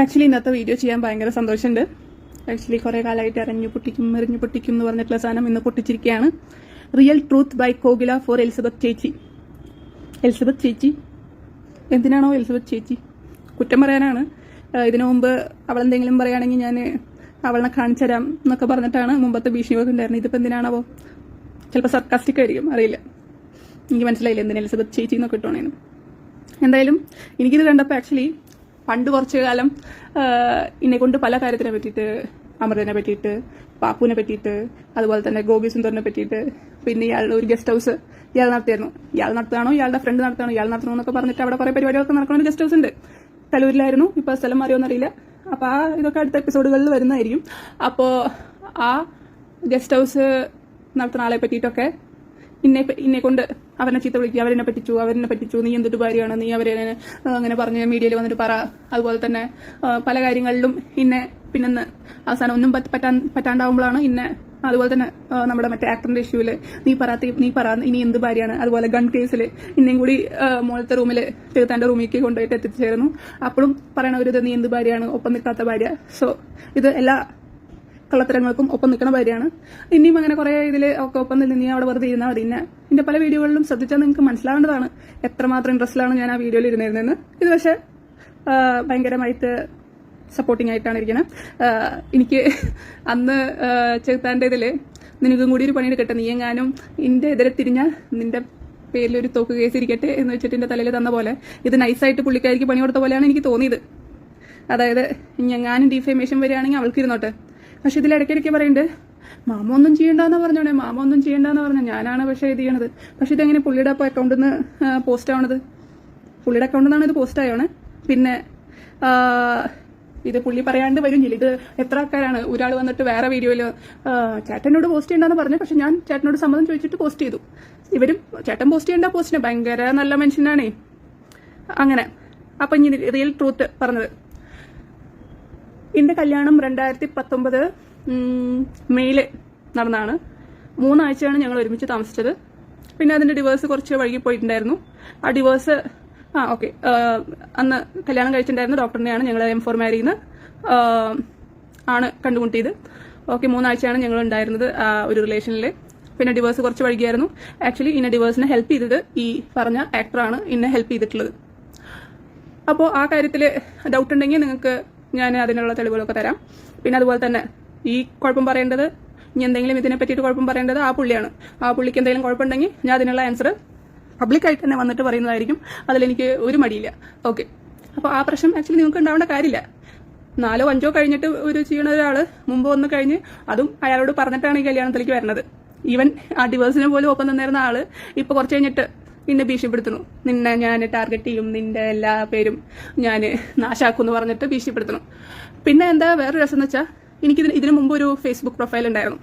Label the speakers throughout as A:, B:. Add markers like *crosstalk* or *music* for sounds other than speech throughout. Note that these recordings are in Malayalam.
A: ആക്ച്വലി ഇന്നത്തെ വീഡിയോ ചെയ്യാൻ ഭയങ്കര സന്തോഷമുണ്ട്. ആക്ച്വലി കുറേ കാലമായിട്ട് അറിഞ്ഞു പൊട്ടിക്കും എറിഞ്ഞു പൊട്ടിക്കും എന്ന് പറഞ്ഞിട്ടുള്ള സാധനം ഇന്ന് പൊട്ടിച്ചിരിക്കുകയാണ്. Real truth by Kokila for Elizabeth ചേച്ചി എലിസബത്ത് ചേച്ചി എന്തിനാണോ എലിസബത്ത് ചേച്ചി കുറ്റം പറയാനാണ്. ഇതിനു മുമ്പ് അവളെന്തെങ്കിലും പറയുകയാണെങ്കിൽ ഞാൻ അവളെ കാണിച്ചുതരാം എന്നൊക്കെ പറഞ്ഞിട്ടാണ് മുമ്പത്തെ ഭീഷണിയൊക്കെ ഉണ്ടായിരുന്നത്. ഇതിപ്പോൾ എന്തിനാണാവോ? ചിലപ്പോൾ സർക്കാസ്റ്റിക് ആയിരിക്കും അറിയില്ല. എനിക്ക് മനസ്സിലായില്ല എന്തിനാ എലിസബത്ത് ചേച്ചി എന്നൊക്കെ ഇട്ടോണേന്ന്. എന്തായാലും എനിക്കിത് കണ്ടപ്പോൾ ആക്ച്വലി പണ്ട് കുറച്ച് കാലം എന്നെ കൊണ്ട് പല കാര്യത്തിനെ പറ്റിയിട്ട് അമൃതനെ പറ്റിയിട്ട് പാപ്പുവിനെ പറ്റിയിട്ട് അതുപോലെ തന്നെ ഗോപി സുന്ദറിനെ പറ്റിയിട്ട് പിന്നെ ഇയാളുടെ ഒരു ഗസ്റ്റ് ഹൗസ് ഇയാൾ നടത്തിയായിരുന്നു. ഇയാൾ നടത്തുകയാണോ ഇയാളുടെ ഫ്രണ്ട് നടത്തുകയാണോ ഇയാൾ നടത്തണോ എന്നൊക്കെ പറഞ്ഞിട്ട് അവിടെ കുറേ പരിപാടികളൊക്കെ നടക്കുന്ന ഒരു ഗസ്റ്റ് ഹൗസ് ഉണ്ട്. കലൂരിലായിരുന്നു ഇപ്പോൾ ആ സ്ഥലം മാറിയോന്ന് അറിയില്ല അപ്പോൾ ആ ഇതൊക്കെ അടുത്ത എപ്പിസോഡുകളിൽ വരുന്നതായിരിക്കും. അപ്പോൾ ആ ഗസ്റ്റ് ഹൗസ് നടത്തുന്ന ആളെ പറ്റിയിട്ടൊക്കെ ഇന്നെ ഇന്നെ കൊണ്ട് അവനെ ചീത്ത വിളിക്കുക അവരെന്നെ പറ്റിച്ചു അവരെന്നെ പറ്റിച്ചു നീ എന്തൊരു ഭാര്യയാണ് നീ അവരെ അങ്ങനെ പറഞ്ഞ് മീഡിയയിൽ വന്നിട്ട് പറ. അതുപോലെ തന്നെ പല കാര്യങ്ങളിലും ഇന്നെ പിന്നെ അവസാനം ഒന്നും പറ്റ- പറ്റാൻ പറ്റാണ്ടാവുമ്പോഴാണ് ഇന്നെ അതുപോലെ തന്നെ നമ്മുടെ മറ്റേ ആക്ടറിന്റെ ഇഷ്യൂൽ നീ പറയാത്ത നീ പറ ഇനി എന്ത് ഭാര്യയാണ്? അതുപോലെ ഗൺ കേസിൽ ഇന്നേം കൂടി മോളത്തെ റൂമിൽ തീർത്താന്റെ റൂമിലേക്ക് കൊണ്ടുപോയിട്ട് എത്തിച്ചേരുന്നു. അപ്പോഴും പറയണ ഒരു നീ എന്ത് ഭാര്യയാണ്? ഒപ്പം നിൽക്കാത്ത ഭാര്യ. സോ ഇത് എല്ലാ കള്ളത്തരങ്ങൾക്കും ഒപ്പം നിൽക്കുന്ന ഭാര്യയാണ്. ഇനിയും അങ്ങനെ കുറെ ഇതിൽ ഒക്കെ ഒപ്പം നിന്ന് നീ അവിടെ വെറുതെ ഇരുന്നാൽ മതി. പിന്നെ ഇന്റെ പല വീഡിയോകളിലും ശ്രദ്ധിച്ചാൽ നിങ്ങൾക്ക് മനസ്സിലാവേണ്ടതാണ് എത്രമാത്രം ഇൻട്രസ്റ്റിലാണ് ഞാൻ ആ വീഡിയോയിൽ ഇരുന്നിരുന്നതെന്ന്. ഇത് പക്ഷേ ഭയങ്കരമായിട്ട് സപ്പോർട്ടിംഗ് ആയിട്ടാണ് ഇരിക്കുന്നത് എനിക്ക് അന്ന് ചെറുത്താന്റെ ഇതിൽ നിനക്കും കൂടി ഒരു പണിയെടുക്കട്ടെ നീ എങ്ങാനും എന്റെ എതിരെ തിരിഞ്ഞാൽ നിന്റെ പേരിൽ ഒരു തോക്ക് കേസ് ഇരിക്കട്ടെ എന്ന് വെച്ചിട്ട് എന്റെ തലയിൽ തന്ന പോലെ ഇത് നൈസായിട്ട് പുള്ളിക്കാരിക്ക് പണി കൊടുത്ത പോലെയാണ് എനിക്ക് തോന്നിയത്. അതായത് ഞങ്ങാനും ഡിഫേമേഷൻ വരികയാണെങ്കിൽ അവൾക്ക് ഇരുന്നോട്ടെ പക്ഷെ ഇതിൽ ഇടയ്ക്കിടയ്ക്ക് പറയുന്നുണ്ട് മാമ ഒന്നും ചെയ്യണ്ടെന്ന് പറഞ്ഞോണേ മാമ ഒന്നും ചെയ്യണ്ടെന്ന് പറഞ്ഞു ഞാനാണ് പക്ഷേ ഇത് ചെയ്യണത്. പക്ഷെ ഇതെങ്ങനെ പുള്ളിയുടെ അക്കൗണ്ടിൽ നിന്ന് പോസ്റ്റ് ആവണത്? പുള്ളിയുടെ അക്കൗണ്ടിൽ നിന്നാണ് ഇത് പോസ്റ്റ് ആവണേ പിന്നെ ഇത് പുള്ളി പറയാണ്ട് വരും ഇത് എത്ര ആൾക്കാരാണ്? ഒരാൾ വന്നിട്ട് വേറെ വീഡിയോയിൽ ചേട്ടനോട് പോസ്റ്റ് ചെയ്യണ്ടെന്ന് പറഞ്ഞു പക്ഷെ ഞാൻ ചേട്ടനോട് സമ്മതം ചോദിച്ചിട്ട് പോസ്റ്റ് ചെയ്തു. ഇവരും ചേട്ടൻ പോസ്റ്റ് ചെയ്യേണ്ട പോസ്റ്റിന് ഭയങ്കര നല്ല മനുഷ്യനാണേ. അങ്ങനെ. അപ്പൊ ഇനി റിയൽ ട്രൂത്ത് പറഞ്ഞത്. എന്റെ കല്യാണം രണ്ടായിരത്തി പത്തൊമ്പത് മെയ്യിൽ നടന്നാണ്. മൂന്നാഴ്ചയാണ് ഞങ്ങൾ ഒരുമിച്ച് താമസിച്ചത്. പിന്നെ അതിന്റെ ഡിവേഴ്സ് കുറച്ച് വഴുകി പോയിട്ടുണ്ടായിരുന്നു. ആ ഡിവേഴ്സ് ആ ഓക്കെ അന്ന് കല്യാണം കഴിച്ചിട്ടുണ്ടായിരുന്ന ഡോക്ടറിനെയാണ് ഞങ്ങൾ എം ഫോർ മാരിന്ന് ആണ് കണ്ടുമുട്ടിയത്. ഓക്കെ മൂന്നാഴ്ചയാണ് ഞങ്ങൾ ഉണ്ടായിരുന്നത് ഒരു റിലേഷനിൽ പിന്നെ ഡിവേഴ്സ് കുറച്ച് വൈകിയായിരുന്നു ആക്ച്വലി ഇന്നെ ഡിവേഴ്സിനെ ഹെൽപ്പ് ചെയ്തത് ഈ പറഞ്ഞ ആക്ടറാണ് ഇന്നെ ഹെൽപ്പ് ചെയ്തിട്ടുള്ളത്. അപ്പോൾ ആ കാര്യത്തിൽ ഡൗട്ട് ഉണ്ടെങ്കിൽ നിങ്ങൾക്ക് ഞാൻ അതിനുള്ള തെളിവുകളൊക്കെ തരാം. പിന്നെ അതുപോലെ തന്നെ ഈ കുഴപ്പം പറയേണ്ടത് ഇനി എന്തെങ്കിലും ഇതിനെ പറ്റിയിട്ട് കുഴപ്പം പറയേണ്ടത് ആ പുള്ളിയാണ്. ആ പുള്ളിക്ക് എന്തെങ്കിലും കുഴപ്പമുണ്ടെങ്കിൽ ഞാൻ അതിനുള്ള ആൻസർ പബ്ലിക്കായിട്ട് തന്നെ വന്നിട്ട് പറയുന്നതായിരിക്കും. അതിലെനിക്ക് ഒരു മടിയില്ല. ഓക്കെ അപ്പോൾ ആ പ്രശ്നം ആക്ച്വലി നിങ്ങൾക്ക് ഉണ്ടാവേണ്ട കാര്യമില്ല. നാലോ അഞ്ചോ കഴിഞ്ഞിട്ട് ഒരു ചെയ്യണ ഒരാൾ മുമ്പ് വന്ന് കഴിഞ്ഞ് അതും അയാളോട് പറഞ്ഞിട്ടാണ് ഈ കല്യാണത്തിലേക്ക് വരുന്നത് ഈവൻ ആ ഡിവേഴ്സിന് പോലും ഒപ്പം നിന്നിരുന്ന ആൾ ഇപ്പൊ കുറച്ച് കഴിഞ്ഞിട്ട് നിന്നെ ഭീഷണിപ്പെടുത്തുന്നു. നിന്നെ ഞാൻ ടാർഗറ്റ് ചെയ്യും. നിന്റെ എല്ലാ പേരും ഞാൻ നാശാക്കും എന്ന് പറഞ്ഞിട്ട് ഭീഷണിപ്പെടുത്തുന്നു. പിന്നെ എന്താ വേറൊരു രസം എന്ന് വെച്ചാൽ എനിക്ക് ഇതിന് മുമ്പ് ഒരു ഫേസ്ബുക്ക് പ്രൊഫൈൽ ഉണ്ടായിരുന്നു.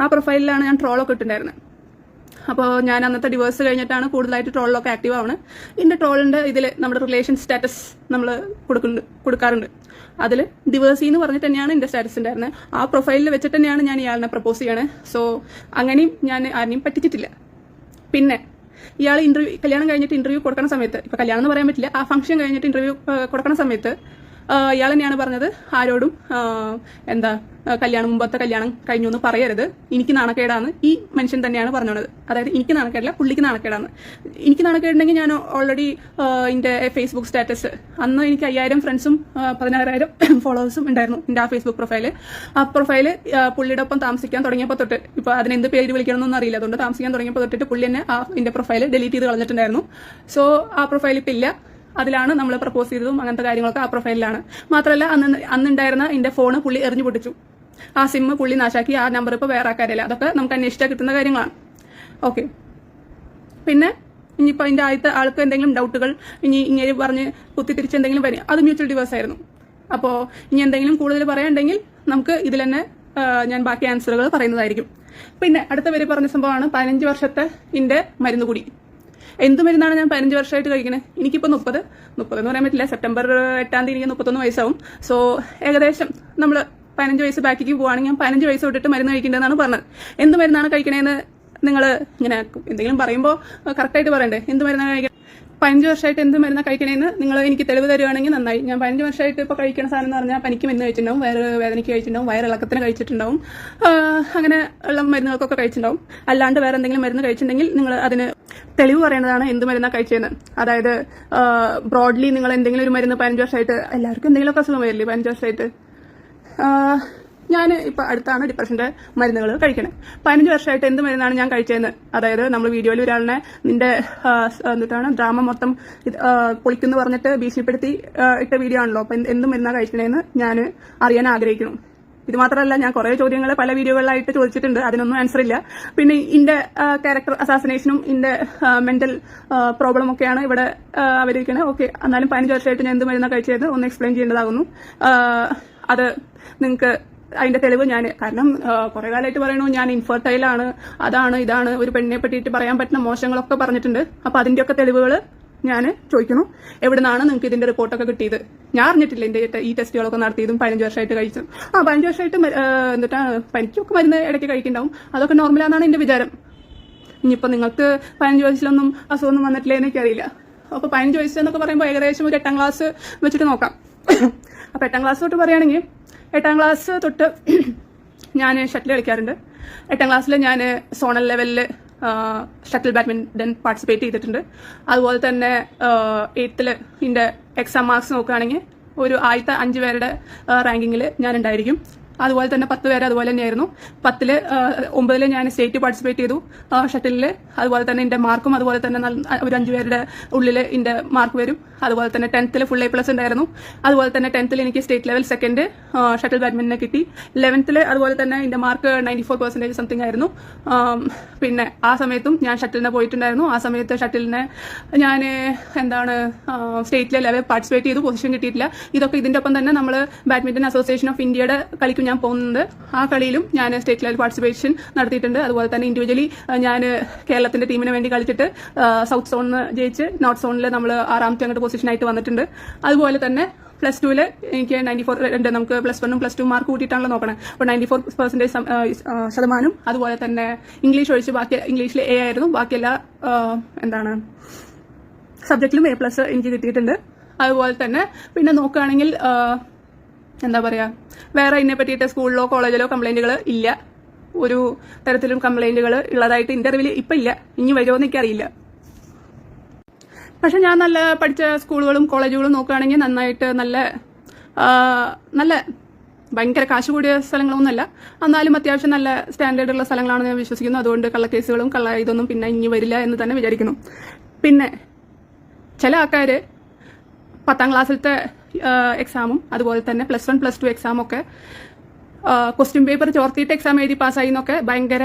A: ആ പ്രൊഫൈലിലാണ് ഞാൻ ട്രോളൊക്കെ ഇട്ടിട്ടുണ്ടായിരുന്നത് അപ്പോൾ ഞാൻ അന്നത്തെ ഡിവേഴ്സ് കഴിഞ്ഞിട്ടാണ് കൂടുതലായിട്ട് ട്രോളിലൊക്കെ ആക്റ്റീവ് ആവുന്നത് എന്റെ ട്രോളിന്റെ ഇതിൽ നമ്മുടെ റിലേഷൻ സ്റ്റാറ്റസ് നമ്മൾ കൊടുക്കുന്നുണ്ട് കൊടുക്കാറുണ്ട്. അതിൽ ഡിവേഴ്സി എന്ന് പറഞ്ഞിട്ട് തന്നെയാണ് എന്റെ സ്റ്റാറ്റസ് ഉണ്ടായിരുന്നത് ആ പ്രൊഫൈലിൽ വെച്ചിട്ട് തന്നെയാണ് ഞാൻ ഇയാളിനെ പ്രപ്പോസ് ചെയ്യണത് സോ അങ്ങനെയും ഞാൻ ആരെയും പറ്റിച്ചിട്ടില്ല. പിന്നെ ഇയാൾ ഇന്റർവ്യൂ കല്യാണം കഴിഞ്ഞിട്ട് ഇന്റർവ്യൂ കൊടുക്കുന്ന സമയത്ത് ഇപ്പൊ കല്യാണം എന്ന് പറയാൻ പറ്റില്ല ആ ഫംഗ്ഷൻ കഴിഞ്ഞിട്ട് ഇന്റർവ്യൂ കൊടുക്കുന്ന സമയത്ത് ഇയാൾ തന്നെയാണ് പറഞ്ഞത്. ആരോടും എന്താ കല്യാണം മുമ്പത്തെ കല്യാണം കഴിഞ്ഞു എന്ന് പറയരുത്. എനിക്ക് നാണക്കേടാന്ന് ഈ മനുഷ്യൻ തന്നെയാണ് പറഞ്ഞത് അതായത് എനിക്ക് നാണക്കേടില്ല പുള്ളിക്ക് നാണക്കേടാന്ന് എനിക്ക് നാണക്കേടുണ്ടെങ്കിൽ ഞാൻ ഓൾറെഡി എന്റെ ഫേസ്ബുക്ക് സ്റ്റാറ്റസ് അന്ന് എനിക്ക് അയ്യായിരം ഫ്രണ്ട്സും പതിനാറായിരം *coughs* ഫോളോവേഴ്സും ഉണ്ടായിരുന്നു എന്റെ ആ ഫേസ്ബുക്ക് പ്രൊഫൈൽ ആ പ്രൊഫൈൽ പുള്ളിയുടെ ഒപ്പം താമസിക്കാൻ തുടങ്ങിയപ്പോൾ തൊട്ട് ഇപ്പൊ അതിന് എന്ത് പേര് വിളിക്കണമെന്നൊന്നും അറിയില്ല. അതുകൊണ്ട് താമസിക്കാൻ തുടങ്ങിയപ്പോൾ തൊട്ടിട്ട് പുള്ളി തന്നെ ആ എന്റെ പ്രൊഫൈൽ ഡിലീറ്റ് ചെയ്ത് കളഞ്ഞിട്ടുണ്ടായിരുന്നു. സോ ആ പ്രൊഫൈൽ ഇപ്പം ഇല്ല. അതിലാണ് നമ്മൾ പ്രപ്പോസ് ചെയ്തതും അങ്ങനത്തെ കാര്യങ്ങളൊക്കെ ആ പ്രൊഫൈലിലാണ് മാത്രമല്ല അന്ന് അന്നുണ്ടായിരുന്ന എന്റെ ഫോണ് പുള്ളി എറിഞ്ഞു പൊട്ടിച്ചു. ആ സിമ്മ് പുള്ളി നാശാക്കി ആ നമ്പർ ഇപ്പോൾ വേറെ ആക്കാരില്ല അതൊക്കെ നമുക്ക് അന്വേഷിച്ചാൽ കിട്ടുന്ന കാര്യങ്ങളാണ്. ഓക്കെ പിന്നെ ഇനിയിപ്പോൾ അതിന്റെ ആദ്യത്തെ ആൾക്ക് എന്തെങ്കിലും ഡൗട്ടുകൾ ഇനി ഇങ്ങനെ പറഞ്ഞ് കുത്തിത്തിരിച്ച് എന്തെങ്കിലും വരും അത് മ്യൂച്വൽ ഡിവേഴ്സ് ആയിരുന്നു. അപ്പോൾ ഇനി എന്തെങ്കിലും കൂടുതൽ പറയാനുണ്ടെങ്കിൽ നമുക്ക് ഇതിൽ തന്നെ ഞാൻ ബാക്കി ആൻസറുകൾ പറയുന്നതായിരിക്കും. പിന്നെ അടുത്ത പേര് പറഞ്ഞ സംഭവമാണ് പതിനഞ്ച് വർഷത്തെ ഇന്റെ മരുന്ന് കുടി. എന്ത് മരുന്നാണ് ഞാൻ പതിനഞ്ച് വർഷമായിട്ട് കഴിക്കുന്നത് എനിക്കിപ്പോൾ മുപ്പത്. മുപ്പത് എന്ന് പറയാൻ പറ്റില്ല. സെപ്റ്റംബർ എട്ടാം തീയതി എനിക്ക് മുപ്പത്തൊന്ന് വയസ്സാവും. സോ ഏകദേശം നമ്മൾ പതിനഞ്ച് വയസ്സ് ബാക്കിക്ക് പോവുകയാണെങ്കിൽ ഞാൻ പതിനഞ്ച് വയസ്സ് തൊട്ടിട്ട് മരുന്ന് കഴിക്കേണ്ടതെന്നാണ് പറഞ്ഞത്. എന്ത് മരുന്നാണ് കഴിക്കണേന്ന് നിങ്ങൾ ഇങ്ങനെ എന്തെങ്കിലും പറയുമ്പോൾ കറക്റ്റായിട്ട് പറയണ്ടേ? എന്ത് മരുന്നാണ് കഴിക്കണം? പതിനഞ്ച് വർഷമായിട്ട് എന്ത് മരുന്ന് കഴിക്കണേന്ന് നിങ്ങൾ എനിക്ക് തെളിവ് തരുവാണെങ്കിൽ നന്നായി. ഞാൻ പതിനഞ്ച് വർഷമായിട്ട് ഇപ്പോൾ കഴിക്കുന്ന സാധനം എന്ന് പറഞ്ഞാൽ പനിക്ക് മരുന്ന് കഴിച്ചിട്ടുണ്ടാവും വയറ് വേദനയ്ക്ക് കഴിച്ചിട്ടുണ്ടാവും വയറിളക്കത്തിന് കഴിച്ചിട്ടുണ്ടാവും. അങ്ങനെ ഉള്ള മരുന്നുകൾക്കൊക്കെ കഴിച്ചിട്ടുണ്ടാവും. അല്ലാണ്ട് വേറെ എന്തെങ്കിലും മരുന്ന് കഴിച്ചിട്ടുണ്ടെങ്കിൽ നിങ്ങൾ അതിന് തെളിവ് പറയേണ്ടതാണ് എന്ത് മരുന്നാണ് കഴിച്ചതെന്ന് അതായത് ബ്രോഡ്ലി നിങ്ങൾ എന്തെങ്കിലും ഒരു മരുന്ന് പതിനഞ്ച് വർഷമായിട്ട് എല്ലാവർക്കും എന്തെങ്കിലുമൊക്കെ അസുഖം വരില്ലേ പതിനഞ്ച് വർഷമായിട്ട് ഞാൻ ഇപ്പൊ അടുത്താണ് ഡിപ്രഷന്റെ മരുന്നുകൾ കഴിക്കണേ. പതിനഞ്ച് വർഷമായിട്ട് എന്ത് മരുന്നാണ് ഞാൻ കഴിച്ചതെന്ന് അതായത് നമ്മൾ വീഡിയോയിൽ ഒരാളിനെ നിന്റെ എന്നിട്ടാണ് ഡ്രാമ മൊത്തം പൊളിക്കുന്നു പറഞ്ഞിട്ട് ഭീഷണിപ്പെടുത്തി ഇട്ട വീഡിയോ ആണല്ലോ. അപ്പൊ എന്ത് മരുന്നാണ് കഴിക്കണേന്ന് ഞാൻ അറിയാൻ ആഗ്രഹിക്കുന്നു. ഇത് മാത്രമല്ല ഞാൻ കുറെ ചോദ്യങ്ങൾ പല വീഡിയോകളിലായിട്ട് ചോദിച്ചിട്ടുണ്ട് അതിനൊന്നും ആൻസർ ഇല്ല. പിന്നെ ഇന്റെ ക്യാരക്ടർ അസാസിനേഷനും ഇന്റെ മെന്റൽ പ്രോബ്ലം ഒക്കെയാണ് ഇവിടെ അവരിക്കുന്നത് ഓക്കെ എന്നാലും പതിനഞ്ച് വർഷമായിട്ട് ഞാൻ എന്ത് മരുന്ന കഴിച്ചത്? ഒന്ന് എക്സ്പ്ലെയിൻ ചെയ്യേണ്ടതാകുന്നു. അത് നിങ്ങൾക്ക് അതിന്റെ തെളിവ് ഞാൻ കാരണം കുറെ കാലമായിട്ട് പറയണു ഞാൻ ഇൻഫെർട്ടൈലാണ് അതാണ് ഇതാണ് ഒരു പെണ്ണിനെ പറ്റിയിട്ട് പറയാൻ പറ്റുന്ന മോശങ്ങളൊക്കെ പറഞ്ഞിട്ടുണ്ട്. അപ്പൊ അതിന്റെയൊക്കെ തെളിവുകൾ ഞാൻ ചോദിക്കുന്നു എവിടെ നിന്നാണ് നിങ്ങൾക്ക് ഇതിന്റെ റിപ്പോർട്ടൊക്കെ കിട്ടിയത്? ഞാൻ അറിഞ്ഞിട്ടില്ല എന്റെ ഈ ടെസ്റ്റുകളൊക്കെ നടത്തിയതും പതിനഞ്ച് വർഷമായിട്ട് കഴിച്ചു. ആ പതിനഞ്ച് വർഷമായിട്ട് എന്നിട്ട് പനിക്കൊക്കെ മരുന്ന് ഇടയ്ക്ക് കഴിക്കുന്നുണ്ടാവും. അതൊക്കെ നോർമലാണെന്നാണ് എന്റെ വിചാരം. ഇനിയിപ്പോൾ നിങ്ങൾക്ക് പതിനഞ്ച് വയസ്സിലൊന്നും അസുഖമൊന്നും വന്നിട്ടില്ല അറിയില്ല. അപ്പോൾ പതിനഞ്ച് വയസ്സ് എന്നൊക്കെ പറയുമ്പോൾ ഏകദേശം ഒരു എട്ടാം ക്ലാസ് വെച്ചിട്ട് നോക്കാം. അപ്പോൾ എട്ടാം ക്ലാസ് തൊട്ട് പറയുകയാണെങ്കിൽ എട്ടാം ക്ലാസ് തൊട്ട് ഞാൻ ഷട്ടിൽ കളിക്കാറുണ്ട്. എട്ടാം ക്ലാസ്സിൽ ഞാൻ സോണൽ ലെവലിൽ ഷട്ടിൽ ബാഡ്മിന്റൺ പാർട്ടിസിപ്പേറ്റ് ചെയ്തിട്ടുണ്ട്. അതുപോലെ തന്നെ എയ്ത്തിൽ എന്റെ എക്സാം മാർക്സ് നോക്കുകയാണെങ്കിൽ ഒരു ആദ്യത്തെ അഞ്ച് പേരുടെ റാങ്കിങ്ങിൽ ഞാൻ ഉണ്ടായിരിക്കും. അതുപോലെ തന്നെ പത്ത് പേര് അതുപോലെ തന്നെയായിരുന്നു. പത്തിൽ ഒമ്പതിൽ ഞാൻ സ്റ്റേറ്റ് പാർട്ടിസിപ്പേറ്റ് ചെയ്തു. ഷട്ടിലിൽ അതുപോലെ തന്നെ എന്റെ മാർക്കും അതുപോലെ തന്നെ ഒരു അഞ്ചു പേരുടെ ഉള്ളിൽ എന്റെ മാർക്ക് വരും. അതുപോലെ തന്നെ ടെൻത്തിൽ ഫുൾ എ പ്ലസ് ഉണ്ടായിരുന്നു. അതുപോലെ തന്നെ ടെൻത്തിൽ എനിക്ക് സ്റ്റേറ്റ് ലെവൽ സെക്കൻഡ് ഷട്ടിൽ ബാഡ്മിന്റനെ കിട്ടി. ലെവൻത്തിൽ അതുപോലെ തന്നെ എന്റെ mark ninety four percentage something ആയിരുന്നു പിന്നെ ആ സമയത്തും ഞാൻ ഷട്ടിലിനെ പോയിട്ടുണ്ടായിരുന്നു. ആ സമയത്ത് ഷട്ടിലിനെ ഞാൻ എന്താണ് സ്റ്റേറ്റ് ലെവൽ പാർട്ടിസിപ്പേറ്റ് ചെയ്തു. പൊസിഷൻ കിട്ടിയിട്ടില്ല. ഇതൊക്കെ ഇതിന്റെ ഒപ്പം തന്നെ നമ്മൾ ബാഡ്മിന്റൺ അസോസിയേഷൻ ഓഫ് ഇന്ത്യയുടെ കളിക്കും ഞാൻ പോകുന്നത് ആ കളിയിലും ഞാൻ സ്റ്റേറ്റ് ലെവൽ പാർട്ടിസിപ്പേഷൻ നടത്തിയിട്ടുണ്ട്. അതുപോലെ തന്നെ ഇൻഡിവിജ്വലി ഞാൻ കേരളത്തിന്റെ ടീമിന് വേണ്ടി കളിച്ചിട്ട് സൗത്ത് സോണിൽ ജയിച്ച് നോർത്ത് സോണിൽ നമ്മൾ ആറാമത്തെ അങ്ങോട്ട് പൊസിഷനായിട്ട് വന്നിട്ടുണ്ട്. അതുപോലെ തന്നെ പ്ലസ് ടുവിൽ എനിക്ക് നയന്റി ഫോർ ഉണ്ട് നമുക്ക് പ്ലസ് വണ്ണും പ്ലസ് ടു മാർക്ക് കൂട്ടിയിട്ടാണല്ലോ നോക്കണേ. അപ്പോൾ നയന്റി ഫോർ പെർസെന്റേജ് ശതമാനം. അതുപോലെ തന്നെ ഇംഗ്ലീഷ് ഒഴിച്ച് ബാക്കി ഇംഗ്ലീഷിൽ എ ആയിരുന്നു. ബാക്കി എല്ലാ എന്താണ് സബ്ജക്റ്റിലും എ പ്ലസ് എനിക്ക് കിട്ടിയിട്ടുണ്ട്. അതുപോലെ തന്നെ പിന്നെ നോക്കുകയാണെങ്കിൽ എന്താ പറയാ വേറെ ഇതിനെ പറ്റിയിട്ട് സ്കൂളിലോ കോളേജിലോ കംപ്ലൈന്റുകൾ ഇല്ല. ഒരു തരത്തിലും കംപ്ലൈന്റുകൾ ഉള്ളതായിട്ട് അറിവിൽ ഇപ്പം ഇല്ല. ഇനി വരുമോ എനിക്കറിയില്ല. പക്ഷെ ഞാൻ നല്ല പഠിച്ച സ്കൂളുകളും കോളേജുകളും നോക്കുകയാണെങ്കിൽ നന്നായിട്ട് നല്ല നല്ല ഭയങ്കര കാശ് കൂടിയ സ്ഥലങ്ങളൊന്നുമല്ല. എന്നാലും അത്യാവശ്യം നല്ല സ്റ്റാൻഡേർഡ് ഉള്ള സ്ഥലങ്ങളാണെന്ന് ഞാൻ വിശ്വസിക്കുന്നു. അതുകൊണ്ട് കള്ളക്കേസുകളും കള്ള ഇതൊന്നും പിന്നെ ഇനി വരില്ല എന്ന് തന്നെ വിചാരിക്കുന്നു. പിന്നെ ചില ആൾക്കാർ പത്താം ക്ലാസ്സിലത്തെ എക്സാമും അതുപോലെ തന്നെ plus one plus two exam ഒക്കെ ക്വസ്റ്റ്യൻ പേപ്പർ ചോർത്തിയിട്ട് എക്സാം എഴുതി പാസ്സായി എന്നൊക്കെ ഭയങ്കര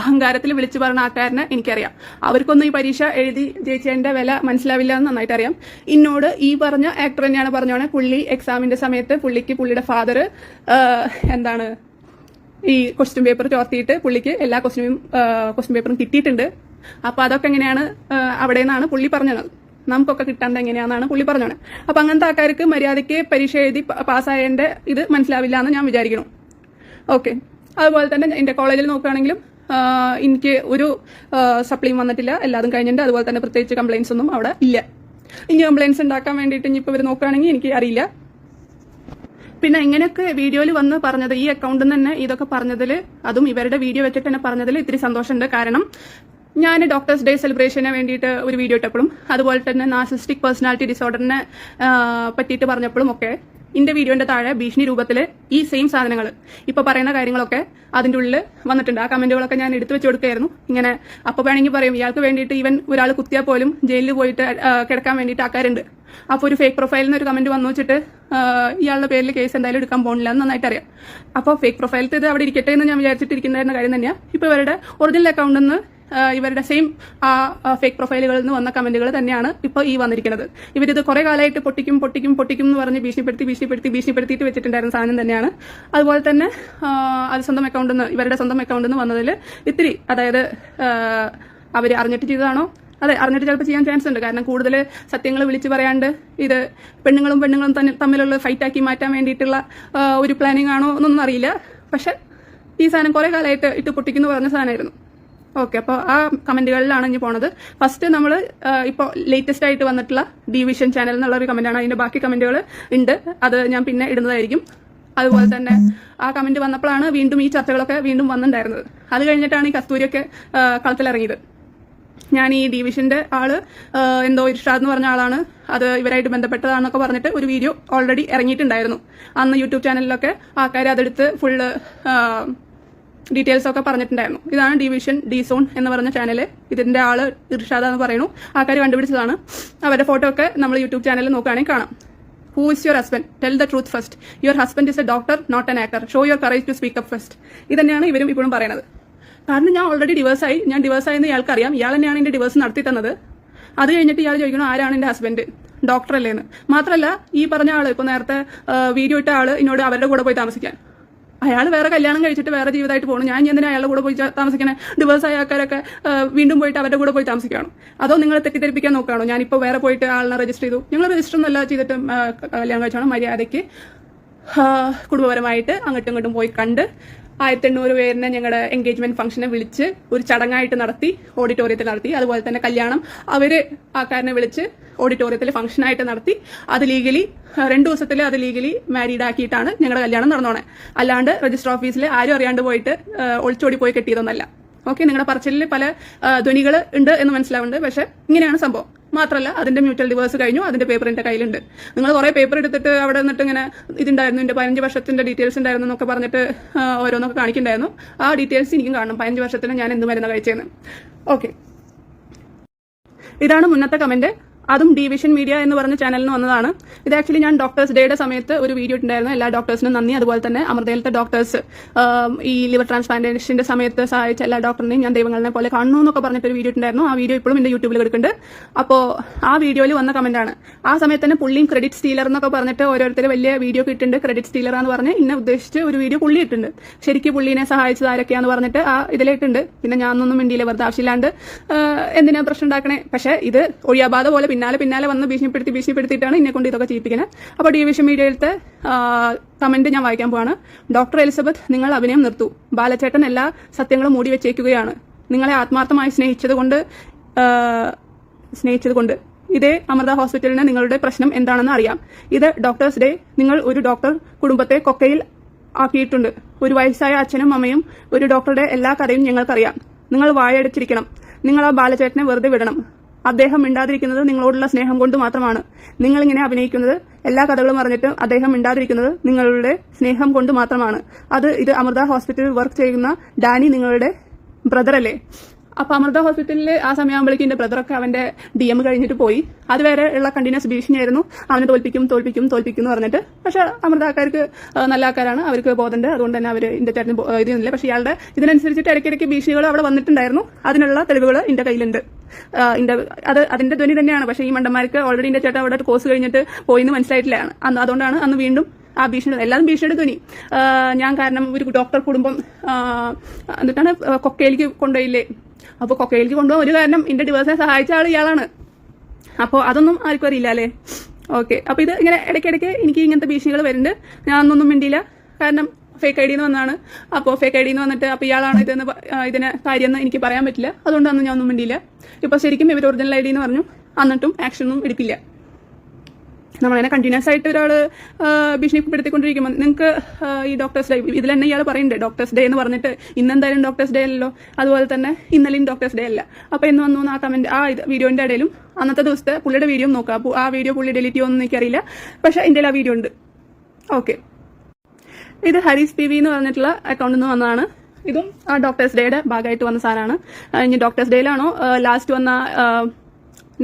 A: അഹങ്കാരത്തിൽ വിളിച്ചു പറഞ്ഞ ആൾക്കാരനെ എനിക്കറിയാം. അവർക്കൊന്നും ഈ പരീക്ഷ എഴുതി ജയിച്ചതിന്റെ വില മനസ്സിലാവില്ല എന്ന് നന്നായിട്ട് അറിയാം. ഇന്നോട് ഈ പറഞ്ഞ ആക്ടർ തന്നെയാണ് പറഞ്ഞോണെ. പുള്ളി എക്സാമിന്റെ സമയത്ത് പുള്ളിക്ക് പുള്ളിയുടെ ഫാദർ എന്താണ് ഈ ക്വസ്റ്റ്യൻ പേപ്പർ ചോർത്തിയിട്ട് പുള്ളിക്ക് എല്ലാ ക്വസ്റ്റ്യനും ക്വസ്റ്റ്യൻ പേപ്പറും കിട്ടിയിട്ടുണ്ട്. അപ്പൊ അതൊക്കെ എങ്ങനെയാണ് അവിടെ നിന്നാണ് പുള്ളി പറഞ്ഞത്. നമുക്കൊക്കെ കിട്ടേണ്ടത് എങ്ങനെയാണെന്നാണ് പുള്ളി പറഞ്ഞത് അപ്പൊ അങ്ങനത്തെ ആൾക്കാർക്ക് മര്യാദയ്ക്ക് പരീക്ഷ എഴുതി പാസ്സായതിന്റെ ഇത് മനസ്സിലാവില്ല എന്ന് ഞാൻ വിചാരിക്കണം ഓക്കെ. അതുപോലെ തന്നെ എന്റെ കോളേജിൽ നോക്കുകയാണെങ്കിലും എനിക്ക് ഒരു സപ്ലിയും വന്നിട്ടില്ല. എല്ലാതും കഴിഞ്ഞിട്ടുണ്ട്. അതുപോലെ തന്നെ പ്രത്യേകിച്ച് കംപ്ലയിൻസ് ഒന്നും അവിടെ ഇല്ല. ഇനി കംപ്ലയിൻസ് ഉണ്ടാക്കാൻ വേണ്ടിയിട്ട് ഇനി ഇനിയിപ്പോൾ ഇവർ നോക്കുകയാണെങ്കിൽ എനിക്ക് അറിയില്ല. പിന്നെ എങ്ങനെയൊക്കെ വീഡിയോയിൽ വന്ന് പറഞ്ഞത് ഈ അക്കൗണ്ടിൽ നിന്ന് തന്നെ ഇതൊക്കെ പറഞ്ഞതിൽ അതും ഇവരുടെ വീഡിയോ വെച്ചിട്ട് തന്നെ പറഞ്ഞതിൽ ഇത്തിരി സന്തോഷമുണ്ട്. കാരണം ഞാൻ ഡോക്ടേഴ്സ് ഡേ സെലിബ്രേഷന് വേണ്ടിയിട്ട് ഒരു വീഡിയോ ഇട്ടപ്പോഴും അതുപോലെ തന്നെ നാസിസ്റ്റിക് പേഴ്സണാലിറ്റി ഡിസോർഡറിനെ പറ്റിയിട്ട് പറഞ്ഞപ്പോഴും ഒക്കെ ഇന്റെ വീഡിയോന്റെ താഴെ ഭീഷണി രൂപത്തിൽ ഈ സെയിം സാധനങ്ങൾ ഇപ്പൊ പറയുന്ന കാര്യങ്ങളൊക്കെ അതിന്റെ ഉള്ളിൽ വന്നിട്ടുണ്ട്. ആ കമന്റുകളൊക്കെ ഞാൻ എടുത്തു വെച്ച് കൊടുക്കുകയായിരുന്നു. ഇങ്ങനെ അപ്പൊ വേണമെങ്കിൽ പറയും ഇയാൾക്ക് വേണ്ടിയിട്ട് ഇവൻ ഒരാൾ കുത്തിയാൽ പോലും ജയിലിൽ പോയിട്ട് കിടക്കാൻ വേണ്ടിയിട്ട് ആക്കാറുണ്ട് അപ്പോൾ ഒരു ഫേക്ക് പ്രൊഫൈലിൽ നിന്ന് ഒരു കമന്റ് വന്നു വെച്ചിട്ട് ഇയാളുടെ പേരിൽ കേസ് എന്തായാലും എടുക്കാൻ പോകണില്ല എന്ന് നന്നായിട്ട് അറിയാം. അപ്പോൾ ഫേക്ക് പ്രൊഫൈലത്തെ ഇത് അവിടെ ഇരിക്കട്ടെ എന്ന് ഞാൻ വിചാരിച്ചിട്ടിരിക്കുന്ന കാര്യം തന്നെയാണ് ഇപ്പോൾ ഇവരുടെ ഒറിജിനൽ അക്കൗണ്ടിൽ നിന്ന് ഇവരുടെ സെയിം ആ ഫേക്ക് പ്രൊഫൈലുകളിൽ നിന്ന് വന്ന കമന്റുകൾ തന്നെയാണ് ഇപ്പോൾ ഈ വന്നിരിക്കുന്നത്. ഇവരിത് കുറെ കാലമായിട്ട് പൊട്ടിക്കും പൊട്ടിക്കും പൊട്ടിക്കും എന്ന് പറഞ്ഞ് ഭീഷണിപ്പെടുത്തി ഭീഷണിപ്പെടുത്തി ഭീഷണിപ്പെടുത്തിയിട്ട് വെച്ചിട്ടുണ്ടായിരുന്ന സാധനം തന്നെയാണ്. അതുപോലെ തന്നെ അത് സ്വന്തം അക്കൗണ്ടിൽ നിന്ന് ഇവരുടെ സ്വന്തം അക്കൗണ്ടിൽ നിന്ന് വന്നതിൽ ഇത്തിരി അതായത് അവർ അറിഞ്ഞിട്ട് ചെയ്തതാണോ? അതെ അറിഞ്ഞിട്ട് ചിലപ്പോൾ ചെയ്യാൻ ചാൻസ് ഉണ്ട്. കാരണം കൂടുതൽ സത്യങ്ങൾ വിളിച്ച് പറയാണ്ട് ഇത് പെണ്ണുങ്ങളും പെണ്ണുങ്ങളും തമ്മിലുള്ള ഫൈറ്റാക്കി മാറ്റാൻ വേണ്ടിയിട്ടുള്ള ഒരു പ്ലാനിങ് ആണോ എന്നൊന്നും അറിയില്ല. പക്ഷെ ഈ സാധനം കുറേ കാലമായിട്ട് ഇട്ട് പൊട്ടിക്കുന്നു പറഞ്ഞ സാധനമായിരുന്നു. ഓക്കെ അപ്പോൾ ആ കമന്റുകളിലാണ് ഇനി പോണത്. ഫസ്റ്റ് നമ്മൾ ഇപ്പോൾ ലേറ്റസ്റ്റ് ആയിട്ട് വന്നിട്ടുള്ള ഡിവിഷൻ ചാനൽ എന്നുള്ള ഒരു കമന്റാണ്. അതിന്റെ ബാക്കി കമന്റുകൾ ഉണ്ട്. അത് ഞാൻ പിന്നെ ഇടുന്നതായിരിക്കും. അതുപോലെ തന്നെ ആ കമന്റ് വന്നപ്പോഴാണ് വീണ്ടും ഈ ചർച്ചകളൊക്കെ വീണ്ടും വന്നിട്ടുണ്ടായിരുന്നത്. അത് കഴിഞ്ഞിട്ടാണ് ഈ കസ്തൂരിയൊക്കെ കളത്തിലിറങ്ങിയത്. ഞാൻ ഈ ഡിവിഷന്റെ ആൾ എന്തോ ഇർഷാദ് എന്ന് പറഞ്ഞ ആളാണ്. അത് ഇവരായിട്ട് ബന്ധപ്പെട്ടതാണെന്നൊക്കെ പറഞ്ഞിട്ട് ഒരു വീഡിയോ ഓൾറെഡി ഇറങ്ങിയിട്ടുണ്ടായിരുന്നു. അന്ന് യൂട്യൂബ് ചാനലിലൊക്കെ ആൾക്കാർ അതെടുത്ത് ഫുള്ള് ഡീറ്റെയിൽസ് ഒക്കെ പറഞ്ഞിട്ടുണ്ടായിരുന്നു. ഇതാണ് ഡിവിഷൻ ഡി സോൺ എന്ന് പറഞ്ഞ ചാനൽ ഇതിന്റെ ആൾ ഇർഷാദ എന്ന് പറയുന്നു. ആൾക്കാർ കണ്ടുപിടിച്ചതാണ്. അവരുടെ ഫോട്ടോ ഒക്കെ നമ്മൾ യൂട്യൂബ് ചാനലിൽ നോക്കുകയാണെങ്കിൽ കാണാം. Who is your husband tell the truth first your husband is a doctor not an actor show your courage to speak up first ഇതന്നെയാണ് ഇവരും ഇപ്പോഴും പറയുന്നത്. കാരണം ഞാൻ ഓൾറെഡി ഡിവേഴ്സായി ഞാൻ ഡിവേഴ്സ് ആയെന്ന് ഇയാൾക്ക് അറിയാം ഇയാൾ തന്നെയാണ് എന്റെ ഡിവേഴ്സ് നടത്തി തന്നത്. അത് കഴിഞ്ഞിട്ട് ഇയാൾ ചോദിക്കണം ആരാണ് എന്റെ ഹസ്ബൻഡ് ഡോക്ടർ അല്ലേന്ന് മാത്രമല്ല ഈ പറഞ്ഞ ആൾ ഇപ്പൊ നേരത്തെ വീഡിയോ ഇട്ട ആൾ എന്നോട് അവരുടെ കൂടെ പോയി താമസിക്കാൻ. അയാൾ വേറെ കല്യാണം കഴിച്ചിട്ട് വേറെ ജീവിതമായിട്ട് പോകണം ഞാൻ എന്തിനാ അയാളുടെ കൂടെ പോയി താമസിക്കണേ? ഡിവേഴ്സ് ആയ ആൾക്കാരൊക്കെ വീണ്ടും പോയിട്ട് അവരുടെ കൂടെ പോയി താമസിക്കുകയാണോ? അതോ നിങ്ങൾ തെറ്റിദ്ധരിപ്പിക്കാൻ നോക്കുകയാണോ? ഞാനിപ്പോൾ വേറെ പോയിട്ട് ആളിനെ രജിസ്റ്റർ ചെയ്തു. ഞങ്ങൾ രജിസ്റ്റർ ഒന്നല്ല ചെയ്തിട്ട് കല്യാണം കഴിച്ചാണ് മര്യാദയ്ക്ക് കുടുംബപരമായിട്ട് അങ്ങോട്ടും ഇങ്ങോട്ടും പോയി കണ്ട് ആയിരത്തി എണ്ണൂറ് പേരിനെ ഞങ്ങളുടെ എൻഗേജ്മെന്റ് ഫംഗ്ഷനെ വിളിച്ച് ഒരു ചടങ്ങായിട്ട് നടത്തി ഓഡിറ്റോറിയത്തിൽ നടത്തി. അതുപോലെ തന്നെ കല്യാണം അവർ ആൾക്കാരനെ വിളിച്ച് ഓഡിറ്റോറിയത്തിൽ ഫംഗ്ഷനായിട്ട് നടത്തി അത് ലീഗലി രണ്ടു ദിവസത്തിൽ അത് ലീഗലി മാരീഡ് ആക്കിയിട്ടാണ് ഞങ്ങളുടെ കല്യാണം നടന്നോണേ. അല്ലാണ്ട് രജിസ്റ്റർ ഓഫീസിൽ ആരും അറിയാണ്ട് പോയിട്ട് ഒളിച്ചോടി പോയി കെട്ടിയതൊന്നല്ല. ഓക്കെ നിങ്ങളുടെ പറച്ചിലിൽ പല ധ്വനികൾ ഉണ്ട് എന്ന് മനസ്സിലാവുന്നുണ്ട്. പക്ഷെ ഇങ്ങനെയാണ് സംഭവം. മാത്രമല്ല അതിന്റെ മ്യൂച്വൽ ഡിവേഴ്സ് കഴിഞ്ഞു അതിന്റെ പേപ്പർ എന്റെ കയ്യിലുണ്ട്. നിങ്ങൾ കുറെ പേപ്പർ എടുത്തിട്ട് അവിടെ നിന്നിട്ട് ഇങ്ങനെ ഇതുണ്ടായിരുന്നു എന്റെ പതിനഞ്ച് വർഷത്തിന്റെ ഡീറ്റെയിൽസ് ഉണ്ടായിരുന്നു എന്നൊക്കെ പറഞ്ഞിട്ട് ഓരോന്നൊക്കെ കാണിക്കണ്ടായിരുന്നു ആ ഡീറ്റെയിൽസ് എനിക്കും കാണണം പതിനഞ്ച് വർഷത്തിന് ഞാൻ എന്ത് മരുന്ന് കഴിച്ചതെന്ന് ഓക്കെ. ഇതാണ് മുന്നത്തെ കമന്റ്. അതും ഡിവിഷൻ മീഡിയ എന്ന് പറഞ്ഞ ചാനലിന് വന്നതാണ്. ഇത് ആക്ച്വലി ഞാൻ ഡോക്ടേഴ്സ് ഡേയുടെ സമയത്ത് ഒരു വീഡിയോ ഉണ്ടായിരുന്നു എല്ലാ ഡോക്ടേഴ്സിനും നന്ദി. അതുപോലെ തന്നെ അമൃതയിലത്തെ ഡോക്ടേഴ്സ് ഈ ലിവർ ട്രാൻസ്പ്ലാന്റേഷന്റെ സമയത്ത് സഹായിച്ച എല്ലാ ഡോക്ടറിനെയും ഞാൻ ദൈവങ്ങളെ പോലെ കാണുന്നു എന്നൊക്കെ പറഞ്ഞിട്ട് ഒരു വീഡിയോ ഉണ്ടായിരുന്നു ആ വീഡിയോ ഇപ്പോഴും എന്റെ യൂട്യൂബിൽ എടുക്കുന്നുണ്ട് അപ്പോൾ ആ വീഡിയോയിൽ വന്ന കമന്റാണ് ആ സമയത്ത് തന്നെ പുള്ളിയും ക്രെഡിറ്റ് സ്റ്റീലർ എന്നൊക്കെ പറഞ്ഞിട്ട് ഓരോരുത്തർ വലിയ വീഡിയോ ഇട്ടിട്ടുണ്ട്. ക്രെഡിറ്റ് സ്റ്റീലർ എന്ന് പറഞ്ഞ് ഇന്നെ ഉദ്ദേശിച്ച് ഒരു വീഡിയോ പുള്ളി ഇട്ടിട്ടുണ്ട്. ശരിക്കും പുള്ളിനെ സഹായിച്ചത് ആരൊക്കെയാന്ന് പറഞ്ഞിട്ട് ആ ഇതിലിട്ടുണ്ട് പിന്നെ ഞാനൊന്നും മിണ്ടിയില്ല വെറുതെ ആവശ്യമില്ലാണ്ട് എന്തിനാ പ്രശ്നം ഉണ്ടാക്കണേ? പക്ഷേ ഇത് ഒഴിയാബാധ പോലെ പിന്നാലെ പിന്നാലെ വന്ന് ഭീഷണിപ്പെടുത്തി ഭീഷണിപ്പെടുത്തിയിട്ടാണ് എന്നെ കൊണ്ട് ഇതൊക്കെ ചെയ്യിപ്പിക്കുന്നത് അപ്പോൾ ഡിവിഷൻ മീഡിയയിലത്തെ കമന്റ് ഞാൻ വായിക്കാൻ പോവാണ്. ഡോക്ടർ എലിസബത്ത് നിങ്ങൾ അഭിനയം നിർത്തു. ബാലചേട്ടൻ എല്ലാ സത്യങ്ങളും മൂടി വെച്ചേക്കുകയാണ്. നിങ്ങളെ ആത്മാർത്ഥമായി സ്നേഹിച്ചതുകൊണ്ട് സ്നേഹിച്ചതുകൊണ്ട് ഇതേ അമൃത ഹോസ്പിറ്റലിന് നിങ്ങളുടെ പ്രശ്നം എന്താണെന്ന് അറിയാം. ഇത് ഡോക്ടേഴ്സ് ഡേ നിങ്ങൾ ഒരു ഡോക്ടർ കുടുംബത്തെ കൊക്കയിൽ ആക്കിയിട്ടുണ്ട്. ഒരു വയസ്സായ അച്ഛനും അമ്മയും ഒരു ഡോക്ടറുടെ എല്ലാ കഥയും ഞങ്ങൾക്കറിയാം. നിങ്ങൾ വായടച്ചിരിക്കണം. നിങ്ങൾ ആ ബാലചേട്ടനെ വെറുതെ വിടണം. അദ്ദേഹം മിണ്ടാതിരിക്കുന്നത് നിങ്ങളോടുള്ള സ്നേഹം കൊണ്ട് മാത്രമാണ്. നിങ്ങൾ ഇങ്ങനെ അഭിനയിക്കുന്നത് എല്ലാ കഥകളും അറിഞ്ഞിട്ടും അദ്ദേഹം മിണ്ടാതിരിക്കുന്നത് നിങ്ങളുടെ സ്നേഹം കൊണ്ട് മാത്രമാണ്. അത് ഇത് അമൃത ഹോസ്പിറ്റലിൽ വർക്ക് ചെയ്യുന്ന ഡാനി നിങ്ങളുടെ ബ്രദർ അപ്പൊ അമൃത ഹോസ്പിറ്റലിൽ ആ സമയമാകുമ്പോഴേക്കും എന്റെ ബ്രദറൊക്കെ അവന്റെ ഡി എം കഴിഞ്ഞിട്ട് പോയി. അതുവരെ ഉള്ള കണ്ടിന്യൂസ് ഭീഷണിയായിരുന്നു. അവനെ തോൽപ്പിക്കും തോൽപ്പിക്കും തോൽപ്പിക്കും എന്ന് പറഞ്ഞിട്ട്. പക്ഷെ അമൃത ആൾക്കാർക്ക് നല്ല ആൾക്കാരാണ്. അവർക്ക് ബോധമുണ്ട്. അതുകൊണ്ട് തന്നെ അവർ ചേട്ടന് ഇത് ഇതൊന്നുമില്ല പക്ഷെ ഇയാളുടെ ഇതിനനുസരിച്ചിട്ട് ഇടയ്ക്കിടയ്ക്ക് ഭീഷണികൾ അവിടെ വന്നിട്ടുണ്ടായിരുന്നു. അതിനുള്ള തെളിവുകൾ എന്റെ കയ്യിലുണ്ട്. അത് അതിന്റെ ധ്വനി തന്നെയാണ്. പക്ഷേ ഈ മണ്ടന്മാർക്ക് ഓൾറെഡി ഇന്റെ ചേട്ടൻ അവിടെ കോഴ്സ് കഴിഞ്ഞിട്ട് പോയിന്ന് മനസ്സിലായിട്ടില്ല. അന്ന് അതുകൊണ്ടാണ് അന്ന് വീണ്ടും ആ ഭീഷണി എല്ലാവരും ഭീഷണി എടുക്കും ഇനി. ഞാൻ കാരണം ഒരു ഡോക്ടർ കുടുംബം എന്നിട്ടാണ് കൊക്കയിലേക്ക് കൊണ്ടുപോയില്ലേ? അപ്പോൾ കൊക്കയിലേക്ക് കൊണ്ടുപോകാൻ ഒരു കാരണം എന്റെ ഡിവേഴ്സിനെ സഹായിച്ച ആൾ ഇയാളാണ്. അപ്പോൾ അതൊന്നും ആർക്കും അറിയില്ല അല്ലേ? ഓക്കെ അപ്പോൾ ഇത് ഇങ്ങനെ ഇടയ്ക്കിടയ്ക്ക് എനിക്ക് ഇങ്ങനത്തെ ഭീഷണികൾ വരുന്നുണ്ട്. ഞാൻ അന്നൊന്നും മിണ്ടിയില്ല. കാരണം ഫേക്ക് ഐ ഡിന്ന് വന്നാണ്. അപ്പോൾ ഫേക്ക് ഐ ഡിന്ന് വന്നിട്ട് അപ്പോൾ ഇയാളാണ് ഇതെന്ന് ഇതിനെ കാര്യമെന്ന് എനിക്ക് പറയാൻ പറ്റില്ല. അതുകൊണ്ടാണ് ഞാനൊന്നും മിണ്ടിയില്ല. ഇപ്പോൾ ശരിക്കും ഇവർ ഒറിജിനൽ ഐ ഡി എന്ന് പറഞ്ഞു. എന്നിട്ടും ആക്ഷനൊന്നും എടുക്കില്ല നമ്മളതിനെ കണ്ടിന്യൂസ് ആയിട്ട് ഒരാൾ ഭീഷണിപ്പെടുത്തിക്കൊണ്ടിരിക്കുമ്പോൾ നിങ്ങൾക്ക് ഈ ഡോക്ടേഴ്സ് ഡേ ഇതിൽ തന്നെ ഇയാൾ പറയുന്നുണ്ട് ഡോക്ടേഴ്സ് ഡേ എന്ന് പറഞ്ഞിട്ട് ഇന്നെന്തായാലും ഡോക്ടേഴ്സ് ഡേ അല്ലല്ലോ അതുപോലെ തന്നെ ഇന്നലെയും ഡോക്ടേഴ്സ് ഡേ അല്ല. അപ്പോൾ എന്ന് വന്നു ആ കമന്റ് ആ വീഡിയോന്റെ ഇടയിലും അന്നത്തെ ദിവസത്തെ പുള്ളിയുടെ വീഡിയോ നോക്കുക അപ്പോൾ ആ വീഡിയോ പുള്ളി ഡിലീറ്റ് ചെയ്യുമെന്ന് എനിക്കറിയില്ല. പക്ഷേ എന്റെ ആ വീഡിയോ ഉണ്ട്. ഓക്കെ ഇത് ഹരീസ് പി എന്ന് പറഞ്ഞിട്ടുള്ള അക്കൗണ്ടിൽ നിന്ന് വന്നതാണ്. ഇതും ആ ഡോക്ടേഴ്സ് ഡേയുടെ ഭാഗമായിട്ട് വന്ന സാധനമാണ്. ഇനി ഡോക്ടേഴ്സ് ഡേയിലാണോ ലാസ്റ്റ് വന്ന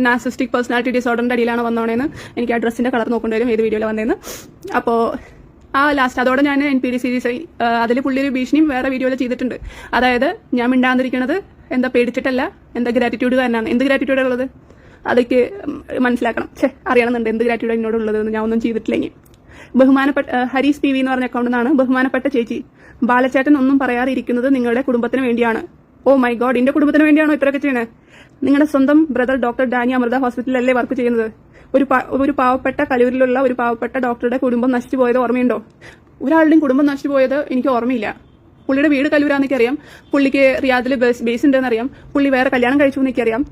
A: നാസിസ്റ്റിക് പേഴ്സണാലിറ്റി ഡിസോർഡറിന്റെ അടിയിലാണ് വന്നോണേന്ന് എനിക്ക് ആ ഡ്രസ്സിന്റെ കളർ നോക്കേണ്ടി വരും ഏത് വീഡിയോയിൽ വന്നേന്ന്. അപ്പോൾ ആ ലാസ്റ്റ് അതോടെ ഞാൻ എൻ പി ഡി സീരീസ് അതിൽ പുള്ളി ഒരു ഭീഷണിയും വേറെ വീഡിയോയിൽ ചെയ്തിട്ടുണ്ട്. അതായത് ഞാൻ മിണ്ടാതിരിക്കണത് എന്താ പേടിച്ചിട്ടല്ല എന്താ ഗ്രാറ്റിറ്റ്യൂഡ് കാരനാണ് എന്ത് ഗ്രാറ്റിറ്റ്യൂഡ് ഉള്ളത് അതൊക്കെ മനസ്സിലാക്കണം. ഛേ അറിയണമെന്നുണ്ട്. എന്ത് ഗ്രാറ്റിറ്റ്യൂഡ് എന്നോടുള്ളത് ഞാൻ ഒന്നും ചെയ്തിട്ടില്ലെങ്കിൽ ബഹുമാനപ്പെട്ട ഹരീസ് പി വി എന്ന് പറഞ്ഞ അക്കൗണ്ടിൽ നിന്നാണ് ബഹുമാനപ്പെട്ട ചേച്ചി. ബാലച്ചേട്ടൻ ഒന്നും പറയാതെ ഇരിക്കുന്നത് നിങ്ങളുടെ കുടുംബത്തിന് വേണ്ടിയാണ്. ഓ മൈ ഗോഡ് എന്റെ കുടുംബത്തിന് വേണ്ടിയാണോ ഇത്രയൊക്കെ ചെയ്യണത് നിങ്ങളുടെ സ്വന്തം ബ്രദർ ഡോക്ടർ ഡാനി അമൃത ഹോസ്പിറ്റലല്ലേ വർക്ക് ചെയ്യുന്നത്? ഒരു ഒരു പാവപ്പെട്ട കലൂരിലുള്ള ഒരു പാവപ്പെട്ട ഡോക്ടറുടെ കുടുംബം നശിച്ചു പോയത് ഓർമ്മയുണ്ടോ? ഒരാളുടെയും കുടുംബം നശിച്ചു പോയത് എനിക്ക് ഓർമ്മയില്ല. പുള്ളിയുടെ വീട് കലൂരാന്നൊക്കെ അറിയാം പുള്ളിക്ക് റിയാദിൽ ബേസ് ബേസ് ഉണ്ടെന്ന് അറിയാം പുള്ളി വേറെ കല്യാണം കഴിച്ചു എന്നൊക്കെ അറിയാം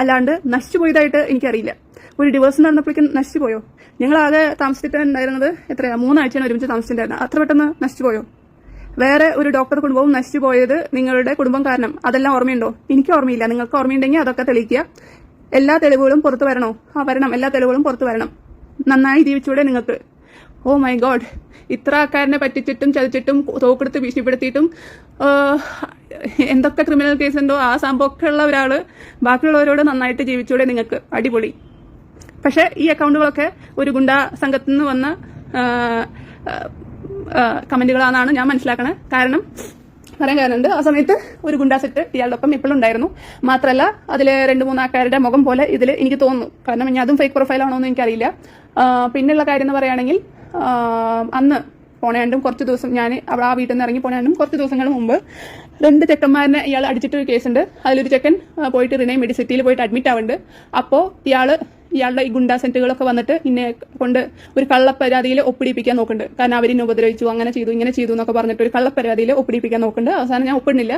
A: അല്ലാണ്ട് നശിച്ചു പോയതായിട്ട് എനിക്കറിയില്ല. ഒരു ഡിവോഴ്സ് നടന്നപ്പോഴേക്കും നശിച്ചു പോയോ? ഞങ്ങൾ ആകെ താമസിച്ചിട്ടുണ്ടായിരുന്നത് എത്രയാ? മൂന്നാഴ്ചയാണ് ഒരുമിച്ച് താമസിച്ചിട്ടുണ്ടായിരുന്നത്. അത്ര പെട്ടെന്ന് നശിച്ചു പോയോ? വേറെ ഒരു ഡോക്ടർ കുടുംബവും നശിച്ചു പോയത് നിങ്ങളുടെ കുടുംബം കാരണം. അതെല്ലാം ഓർമ്മയുണ്ടോ? എനിക്ക് ഓർമ്മയില്ല. നിങ്ങൾക്ക് ഓർമ്മയുണ്ടെങ്കിൽ അതൊക്കെ തെളിയിക്കുക. എല്ലാ തെളിവുകളും പുറത്തു വരണോ? ആ വരണം. എല്ലാ തെളിവുകളും പുറത്തു വരണം. നന്നായി ജീവിച്ചൂടെ നിങ്ങൾക്ക്. ഓ മൈ ഗോഡ് ഇത്ര ആൾക്കാരനെ പറ്റിച്ചിട്ടും ചതിച്ചിട്ടും തോക്കെടുത്ത് ഭീഷണിപ്പെടുത്തിയിട്ടും എന്തൊക്കെ ക്രിമിനൽ കേസ് ഉണ്ടോ? ആ സംഭവമൊക്കെ ഉള്ള ഒരാൾ ബാക്കിയുള്ളവരോട് നന്നായിട്ട് ജീവിച്ചൂടെ നിങ്ങൾക്ക്. അടിപൊളി. പക്ഷെ ഈ അക്കൗണ്ടുകളൊക്കെ ഒരു ഗുണ്ടാ സംഘത്തിൽ നിന്ന് വന്ന കമന്റുകളാണെന്നാണ് ഞാൻ മനസ്സിലാക്കണത് കാരണം പറയാൻ കാരണമുണ്ട് ആ സമയത്ത് ഒരു ഗുണ്ടാ സെറ്റ് ഇയാളുടെ ഒപ്പം ഇപ്പോഴും ഉണ്ടായിരുന്നു. മാത്രമല്ല അതിൽ രണ്ട് മൂന്ന് ആൾക്കാരുടെ മുഖം പോലെ ഇതിൽ എനിക്ക് തോന്നുന്നു. കാരണം ഇനി അതും ഫേക്ക് പ്രൊഫൈലാണോ എന്ന് എനിക്കറിയില്ല. പിന്നെയുള്ള കാര്യം എന്ന് പറയുകയാണെങ്കിൽ അന്ന് പോണേണ്ടും കുറച്ച് ദിവസം ഞാൻ ആ വീട്ടിൽ നിന്ന് ഇറങ്ങി പോണേണ്ടും കുറച്ച് ദിവസങ്ങൾ മുമ്പ് രണ്ട് ചെക്കന്മാരനെ ഇയാൾ അടിച്ചിട്ട് ഒരു കേസുണ്ട് അതിലൊരു ചെക്കൻ പോയിട്ട് റിനൈ മെഡിസിറ്റിയിൽ പോയിട്ട് അഡ്മിറ്റ് ആവുന്നുണ്ട്. അപ്പോൾ ഇയാൾ ഇയാളുടെ ഈ ഗുണ്ടാ സെന്റുകളൊക്കെ വന്നിട്ട് ഇന്നെ കൊണ്ട് ഒരു കള്ളപ്പരാതിയിൽ ഒപ്പിടിപ്പിക്കാൻ നോക്കുന്നുണ്ട്. കാരണം അവരിനെ ഉപദ്രവിച്ചു അങ്ങനെ ചെയ്തു ഇങ്ങനെ ചെയ്തു എന്നൊക്കെ പറഞ്ഞിട്ട് ഒരു കള്ളപ്പരാതിയിൽ ഒപ്പിടിപ്പിക്കാൻ നോക്കുന്നുണ്ട്. അവസാനം ഞാൻ ഒപ്പിടുന്നില്ല.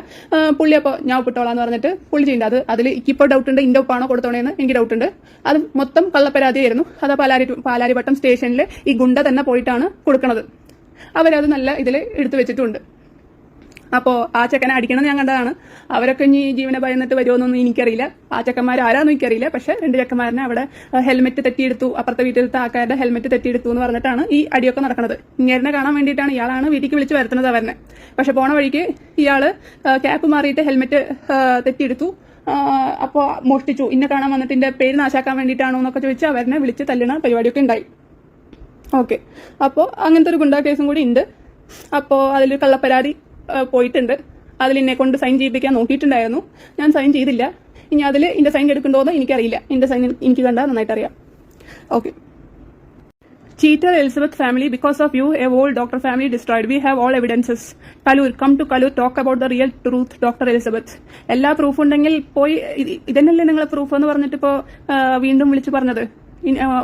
A: പുള്ളി അപ്പോൾ ഞാൻ ഒപ്പിട്ടോളാന്ന് പറഞ്ഞിട്ട് പുള്ളി ചെയ്യേണ്ട. അത് അതിൽ എനിക്കിപ്പോൾ ഡൗട്ട് ഉണ്ട് ഇന്റെ ഒപ്പാണോ കൊടുത്തോണേന്ന് എനിക്ക് ഡൗട്ട് ഉണ്ട്. അത് മൊത്തം കള്ളപ്പരാതിയായിരുന്നു. അത് പാലാരി പാലാരിവട്ടം സ്റ്റേഷനിൽ ഈ ഗുണ്ട തന്നെ പോയിട്ടാണ് കൊടുക്കുന്നത് അവരത് നല്ല ഇതിൽ എടുത്തു വെച്ചിട്ടുണ്ട്. അപ്പോൾ ആ ചെക്കനെ അടിക്കണം ഞാൻ കണ്ടതാണ്. അവരൊക്കെ ഇനി ജീവനെ ഭയന്നിട്ട് വരുമോന്നൊന്നും എനിക്കറിയില്ല. ആ ചെക്കന്മാർ ആരാന്നും എനിക്കറിയില്ല. പക്ഷെ രണ്ട് ചെക്കന്മാരനെ അവിടെ ഹെൽമെറ്റ് തെറ്റിയെടുത്തു. അപ്പുറത്തെ വീട്ടിലത്തെ ആൾക്കാരുടെ ഹെൽമെറ്റ് തെറ്റിയെടുത്തു എന്ന് പറഞ്ഞിട്ടാണ് ഈ അടിയൊക്കെ നടക്കുന്നത് ഇങ്ങനെ കാണാൻ വേണ്ടിയിട്ടാണ് ഇയാളാണ് വീട്ടിലേക്ക് വിളിച്ച് വരുത്തുന്നത് അവരനെ. പക്ഷെ പോണ വഴിക്ക് ഇയാൾ ക്യാപ്പ് മാറിയിട്ട് ഹെൽമെറ്റ് തെറ്റിയെടുത്തു. അപ്പോൾ മോഷ്ടിച്ചു. ഇന്നെ കാണാൻ വന്നിട്ട് പേര് നാശാക്കാൻ വേണ്ടിയിട്ടാണോ എന്നൊക്കെ ചോദിച്ച് അവരനെ വിളിച്ച് തല്ലണ പരിപാടിയൊക്കെ ഉണ്ടായി. ഓക്കെ. അപ്പോൾ അങ്ങനത്തെ ഒരു ഗുണ്ടാ കേസും കൂടി ഉണ്ട്. അപ്പോൾ അതിലൊരു കള്ളപ്പരാതി പോയിട്ടുണ്ട്. അതിൽ എന്നെ കൊണ്ട് സൈൻ ചെയ്യിപ്പിക്കാൻ നോക്കിയിട്ടുണ്ടായിരുന്നു. ഞാൻ സൈൻ ചെയ്തില്ല. ഇനി അതിൽ എന്റെ സൈൻ എടുക്കണ്ടോന്ന് എനിക്കറിയില്ല. എന്റെ സൈൻ എനിക്ക് കണ്ടാൽ നന്നായിട്ട് അറിയാം okay cheater Elizabeth family because of you a all doctor family destroyed we have all evidences Kaloor come to Kaloor talk about the real truth doctor Elizabeth എല്ലാ പ്രൂഫ് ഉണ്ടെങ്കിൽ പോയി ഇതന്നല്ലേ നിങ്ങളെ പ്രൂഫ് എന്ന് പറഞ്ഞിട്ട് ഇപ്പോ വീണ്ടും വിളിച്ചു പറഞ്ഞത്?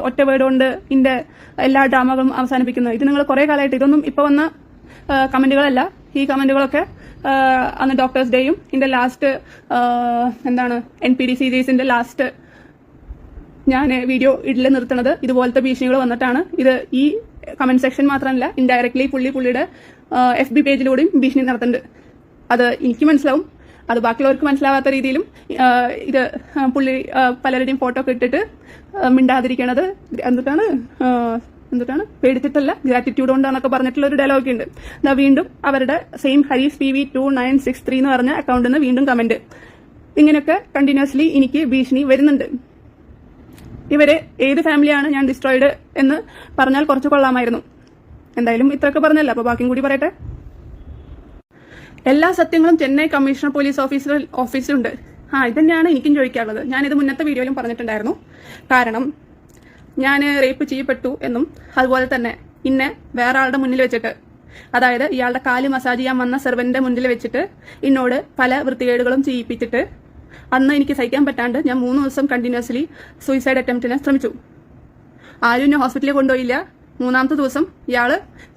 A: ഒറ്റ വേർഡ് കൊണ്ട് ഇതിന്റെ എല്ലാ ഡ്രാമകളും അവസാനിപ്പിക്കുന്നത്. ഇത് നിങ്ങൾ കുറെ കാലമായിട്ട് ഇതൊന്നും ഇപ്പൊ വന്ന കമന്റുകളല്ല ഈ കമന്റുകളൊക്കെ അന്ന് ഡോക്ടേഴ്സ് ഡേയും ഇതിന്റെ ലാസ്റ്റ് എന്താണ് എൻ പി ഡി സീരീസിന്റെ ലാസ്റ്റ് ഞാൻ വീഡിയോ ഇടിൽ നിർത്തുന്നത് ഇതുപോലത്തെ ഭീഷണികൾ വന്നിട്ടാണ്. ഇത് ഈ കമന്റ് സെക്ഷൻ മാത്രമല്ല ഇൻഡയറക്ട്ലി പുള്ളി പുള്ളിയുടെ എഫ് ബി പേജിലൂടെയും ഭീഷണി നടത്തുന്നുണ്ട്. അത് എനിക്ക് മനസ്സിലാവും. അത് ബാക്കിയുള്ളവർക്ക് മനസ്സിലാവാത്ത രീതിയിലും ഇത് പുള്ളി പലരുടെയും ഫോട്ടോ ഒക്കെ ഇട്ടിട്ട് മിണ്ടാതിരിക്കണത്. എന്തിട്ടാണ് ആ, എന്തിട്ടാണ്? പേടിച്ചിട്ടല്ല. ഗ്രാറ്റിറ്റ്യൂഡ് കൊണ്ടാണൊക്കെ പറഞ്ഞിട്ടുള്ള ഒരു ഡയലോഗ് ഉണ്ട്. എന്നാ വീണ്ടും അവരുടെ same Harees P V two nine six three എന്ന് പറഞ്ഞ അക്കൗണ്ടിൽ നിന്ന് വീണ്ടും കമന്റ് ഇങ്ങനെയൊക്കെ കണ്ടിന്യൂസ്ലി എനിക്ക് ഭീഷണി വരുന്നുണ്ട്. ഇവരെ ഏത് ഫാമിലിയാണ് ഞാൻ ഡിസ്ട്രോയിഡ് എന്ന് പറഞ്ഞാൽ കുറച്ച് കൊള്ളാമായിരുന്നു. എന്തായാലും ഇത്രയൊക്കെ പറഞ്ഞല്ലോ. അപ്പൊ ബാക്കിയും കൂടി പറയട്ടെ. എല്ലാ സത്യങ്ങളും ചെന്നൈ കമ്മീഷണർ പോലീസ് ഓഫീസിൽ ഓഫീസിലുണ്ട് ആ ഇതന്നെയാണ് എനിക്കും ചോദിക്കാനുള്ളത്. ഞാനിത് മുന്നത്തെ വീഡിയോയിലും പറഞ്ഞിട്ടുണ്ടായിരുന്നു. കാരണം ഞാൻ റേപ്പ് ചെയ്യപ്പെട്ടു എന്നും അതുപോലെ തന്നെ ഇന്നെ വേറെ ആളുടെ മുന്നിൽ വെച്ചിട്ട്. അതായത് ഇയാളുടെ കാൽ മസാജ് ചെയ്യാൻ വന്ന സെർവന്റിന്റെ മുന്നിൽ വെച്ചിട്ട് എന്നോട് പല വൃത്തികേടുകളും ചെയ്യിപ്പിച്ചിട്ട് അന്ന് എനിക്ക് സഹിക്കാൻ പറ്റാണ്ട് ഞാൻ മൂന്ന് ദിവസം കണ്ടിന്യൂസ്ലി സൂയിസൈഡ് അറ്റംപ്റ്റിന് ശ്രമിച്ചു. ആരും എന്നെ ഹോസ്പിറ്റലിൽ കൊണ്ടുപോയില്ല. മൂന്നാമത്തെ ദിവസം ഇയാൾ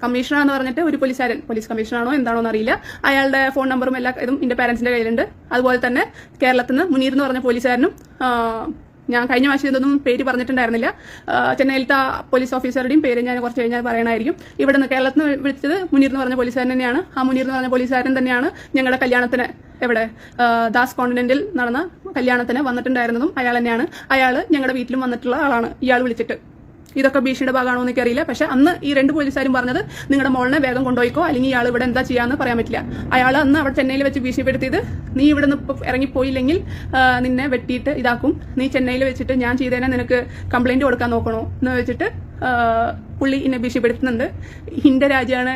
A: കമ്മീഷണറാന്ന് പറഞ്ഞിട്ട് ഒരു പോലീസുകാരൻ പോലീസ് കമ്മീഷണറാണോ എന്താണോ അറിയില്ല. അയാളുടെ ഫോൺ നമ്പറും എല്ലാ ഇതും എന്റെ പാരന്റ്സിന്റെ കയ്യിലുണ്ട്. അതുപോലെ തന്നെ കേരളത്തിൽ നിന്ന് മുനീർ എന്ന് പറഞ്ഞ പോലീസുകാരനും ഞാൻ കഴിഞ്ഞ പ്രാവശ്യം ഇതൊന്നും പേര് പറഞ്ഞിട്ടുണ്ടായിരുന്നില്ല. ചെന്നൈയിലത്തെ പോലീസ് ഓഫീസറുടെയും പേര് ഞാൻ കുറച്ച് കഴിഞ്ഞാൽ പറയണമായിരിക്കും. ഇവിടെ നിന്ന് കേരളത്തിൽ നിന്ന് വിളിച്ചത് മുനീർ എന്ന് പറഞ്ഞ പോലീസുകാരൻ തന്നെയാണ്. ആ മുനീർ എന്ന് പറഞ്ഞ പോലീസുകാരൻ തന്നെയാണ് ഞങ്ങളുടെ കല്യാണത്തിന് എവിടെ ദാസ് കോണ്ടിനെന്റിൽ നടന്ന കല്യാണത്തിന് വന്നിട്ടുണ്ടായിരുന്നതും അയാൾ തന്നെയാണ്. അയാൾ ഞങ്ങളുടെ വീട്ടിലും വന്നിട്ടുള്ള ആളാണ്. ഇയാൾ വിളിച്ചിട്ട്. ഇതൊക്കെ ഭീഷണിയുടെ ഭാഗമാണോ എന്നൊക്കെ അറിയില്ല പക്ഷെ അന്ന് ഈ രണ്ട് പോലീസുകാരും പറഞ്ഞത് നിങ്ങളുടെ മോളിനെ വേഗം കൊണ്ടുപോയിക്കോ അല്ലെങ്കിൽ ഇയാൾ ഇവിടെ എന്താ ചെയ്യാന്ന് പറയാൻ പറ്റില്ല. അയാൾ അന്ന് അവിടെ ചെന്നൈയിൽ വെച്ച് ഭീഷണിപ്പെടുത്തിയത് നീ ഇവിടെ നിന്ന് ഇറങ്ങിപ്പോയില്ലെങ്കിൽ നിന്നെ വെട്ടിയിട്ട് ഇതാക്കും. നീ ചെന്നൈയിൽ വെച്ചിട്ട് ഞാൻ ചെയ്തതിനെ നിനക്ക് കംപ്ലൈന്റ് കൊടുക്കാൻ നോക്കണോ? എന്ന് വെച്ചിട്ട് പുള്ളി എന്നെ ഭീഷണിപ്പെടുത്തുന്നുണ്ട്. ഇന്റെ രാജ്യമാണ്